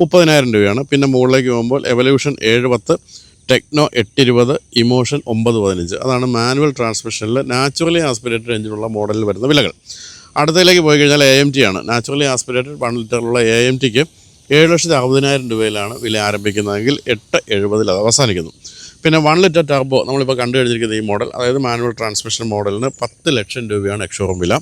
മുപ്പതിനായിരം രൂപയാണ്. പിന്നെ മുകളിലേക്ക് പോകുമ്പോൾ എവല്യൂഷൻ ഏഴ് പത്ത് ടെക്നോ എട്ടിരുപത് ഇമോഷൻ ഒമ്പത് പതിനഞ്ച്. അതാണ് മാനുവൽ ട്രാൻസ്മിഷനിൽ നാച്ചുറലി ആസ്പിരേറ്റഡ് എഞ്ചിനുള്ള മോഡലിൽ വരുന്ന വിലകൾ. അടുത്തതിലേക്ക് പോയി കഴിഞ്ഞാൽ എ എം ടി ആണ്. നാച്ചുറലി ആസ്പിരേറ്റഡ് വൺ ലിറ്ററിലുള്ള എ എം ടിക്ക് ഏഴ് ലക്ഷത്തി അറുപതിനായിരം രൂപയിലാണ് വില ആരംഭിക്കുന്നതെങ്കിൽ എട്ട് എഴുപതിൽ അത് അവസാനിക്കുന്നു. പിന്നെ വൺ ലിറ്റർ ടർബോ നമ്മളിപ്പോൾ കണ്ടു കഴിഞ്ഞിരിക്കുന്ന ഈ മോഡൽ അതായത് മാനുവൽ ട്രാൻസ്മിഷൻ മോഡലിന് പത്ത് ലക്ഷം രൂപയാണ് എക്ഷോറും വില.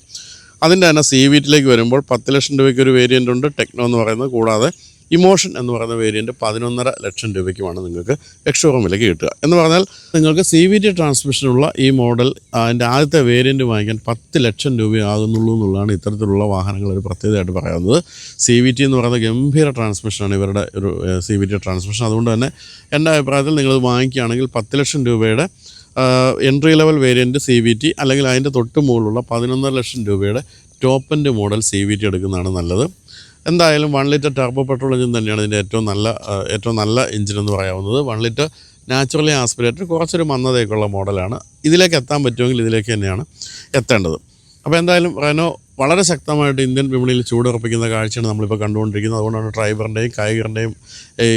അതിന്റെ തന്നെ സി വിറ്റിലേക്ക് വരുമ്പോൾ പത്ത് ലക്ഷം രൂപയ്ക്ക് ഒരു വേരിയന്റ് ഉണ്ട്. ടെക്നോ എന്ന് പറയുന്നത് കൂടാതെ ഇമോഷൻ എന്ന് പറയുന്ന വേരിയന്റ് പതിനൊന്നര ലക്ഷം രൂപയ്ക്കുമാണ് നിങ്ങൾക്ക് എക്സ്ട്രോ വിലയ്ക്ക് കിട്ടുക. എന്ന് പറഞ്ഞാൽ നിങ്ങൾക്ക് സി വി ടി ട്രാൻസ്മിഷനുള്ള ഈ മോഡൽ അതിന്റെ ആദ്യത്തെ വേരിയന്റ് വാങ്ങിക്കാൻ പത്ത് ലക്ഷം രൂപയാകുന്നുള്ളൂ എന്നുള്ളതാണ് ഇത്തരത്തിലുള്ള വാഹനങ്ങൾ ഒരു പ്രത്യേകതയായിട്ട് പറയുന്നത് സി വി ടി എന്ന് പറയുന്ന ഗംഭീര ട്രാൻസ്മിഷനാണ് ഇവരുടെ ഒരു സി വി ടി ട്രാൻസ്മിഷൻ അതുകൊണ്ട് തന്നെ എന്റെ അഭിപ്രായത്തിൽ നിങ്ങൾ വാങ്ങിക്കുകയാണെങ്കിൽ പത്ത് ലക്ഷം രൂപയുടെ entry level variant C V T അല്ലെങ്കിൽ അതിന്റെ തൊട്ട് മുകളിലുള്ള പതിനൊന്നര ലക്ഷം രൂപയുടെ top end model C V T എടുക്കുന്നതാണ് നല്ലത്. എന്തായാലും one litre turbo petrol engine തന്നെയാണ് ഇതിന്റെ ഏറ്റവും നല്ല ഏറ്റവും നല്ല എഞ്ചിൻ എന്ന് പറയാവുന്നത്. വൺ ലിറ്റർ നാച്ചുറലി ആസ്പിറേറ്റർ കുറച്ചൊരു മന്ദതയൊക്കെയുള്ള മോഡലാണ്. ഇതിലേക്ക് എത്താൻ പറ്റുമെങ്കിൽ ഇതിലേക്ക് തന്നെയാണ് എത്തേണ്ടത്. അപ്പോൾ എന്തായാലും റെനോ വളരെ ശക്തമായിട്ട് ഇന്ത്യൻ വിപണിയിൽ ചൂടുറപ്പിക്കുന്ന കാഴ്ചയാണ് നമ്മളിപ്പോൾ കണ്ടുകൊണ്ടിരിക്കുന്നത്. അതുകൊണ്ടാണ് ഡ്രൈവറിന്റെയും കായികറിന്റെയും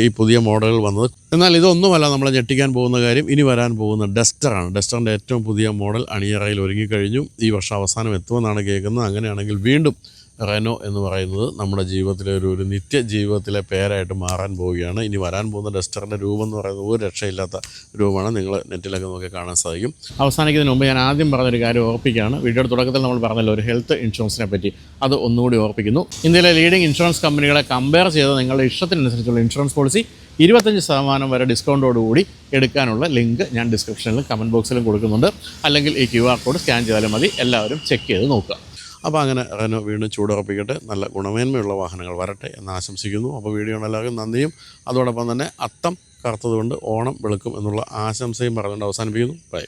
ഈ പുതിയ മോഡലുകൾ വന്നത്. എന്നാൽ ഇതൊന്നുമല്ല നമ്മളെ ഞെട്ടിക്കാൻ പോകുന്ന കാര്യം ഇനി വരാൻ പോകുന്ന ഡസ്റ്ററാണ്. ഡസ്റ്ററിന്റെ ഏറ്റവും പുതിയ മോഡൽ അണിയറയിൽ ഒരുങ്ങിക്കഴിഞ്ഞു. ഈ വർഷം അവസാനം എത്തുമെന്നാണ് കേൾക്കുന്നത്. അങ്ങനെയാണെങ്കിൽ വീണ്ടും റെനോ എന്ന് പറയുന്നത് നമ്മുടെ ജീവിതത്തിലെ ഒരു ഒരു നിത്യ ജീവിതത്തിലെ പേരായിട്ട് മാറാൻ പോവുകയാണ്. ഇനി വരാൻ പോകുന്ന ഡസ്റ്ററിന്റെ രൂപം എന്ന് പറയുന്നത് ഒരു രക്ഷയില്ലാത്ത രൂപമാണ്. നിങ്ങൾ നെറ്റിലൊക്കെ നോക്കി കാണാൻ സാധിക്കും. അവസാനിക്കുന്നതിന് മുമ്പ് ഞാൻ ആദ്യം പറഞ്ഞൊരു കാര്യം ഓർപ്പിക്കുകയാണ്. വീഡിയോയുടെ തുടക്കത്തിൽ നമ്മൾ പറഞ്ഞല്ലോ ഒരു ഹെൽത്ത് ഇൻഷുറൻസിനെ പറ്റി. അത് ഒന്നുകൂടി ഓർപ്പിക്കുന്നു. ഇന്ത്യയിലെ ലീഡിംഗ് ഇൻഷുറൻസ് കമ്പനികളെ കമ്പയർ ചെയ്ത് നിങ്ങളുടെ ഇഷ്ടത്തിനനുസരിച്ചുള്ള ഇൻഷുറൻസ് പോളിസി ഇരുപത്തഞ്ച് ശതമാനം വരെ ഡിസ്കൗണ്ടോടുകൂടി എടുക്കാനുള്ള ലിങ്ക് ഞാൻ ഡിസ്ക്രിപ്ഷനിലും കമന്റ് ബോക്സിലും കൊടുക്കുന്നുണ്ട്. അല്ലെങ്കിൽ ഈ ക്യു കോഡ് സ്കാൻ ചെയ്താലും മതി. എല്ലാവരും ചെക്ക് ചെയ്ത് നോക്കുക. അപ്പോൾ അങ്ങനെ റെനോ വീണ്ടും ചൂടുറപ്പിക്കട്ടെ. നല്ല ഗുണമേന്മയുള്ള വാഹനങ്ങൾ വരട്ടെ എന്ന് ആശംസിക്കുന്നു. അപ്പോൾ വീഡിയോ എല്ലാവർക്കും നന്ദിയും. അതോടൊപ്പം തന്നെ അത്തം കറുത്തതുകൊണ്ട് ഓണം വെളുക്കും എന്നുള്ള ആശംസയും പറഞ്ഞുകൊണ്ട് അവസാനിപ്പിക്കുന്നു. ബൈ.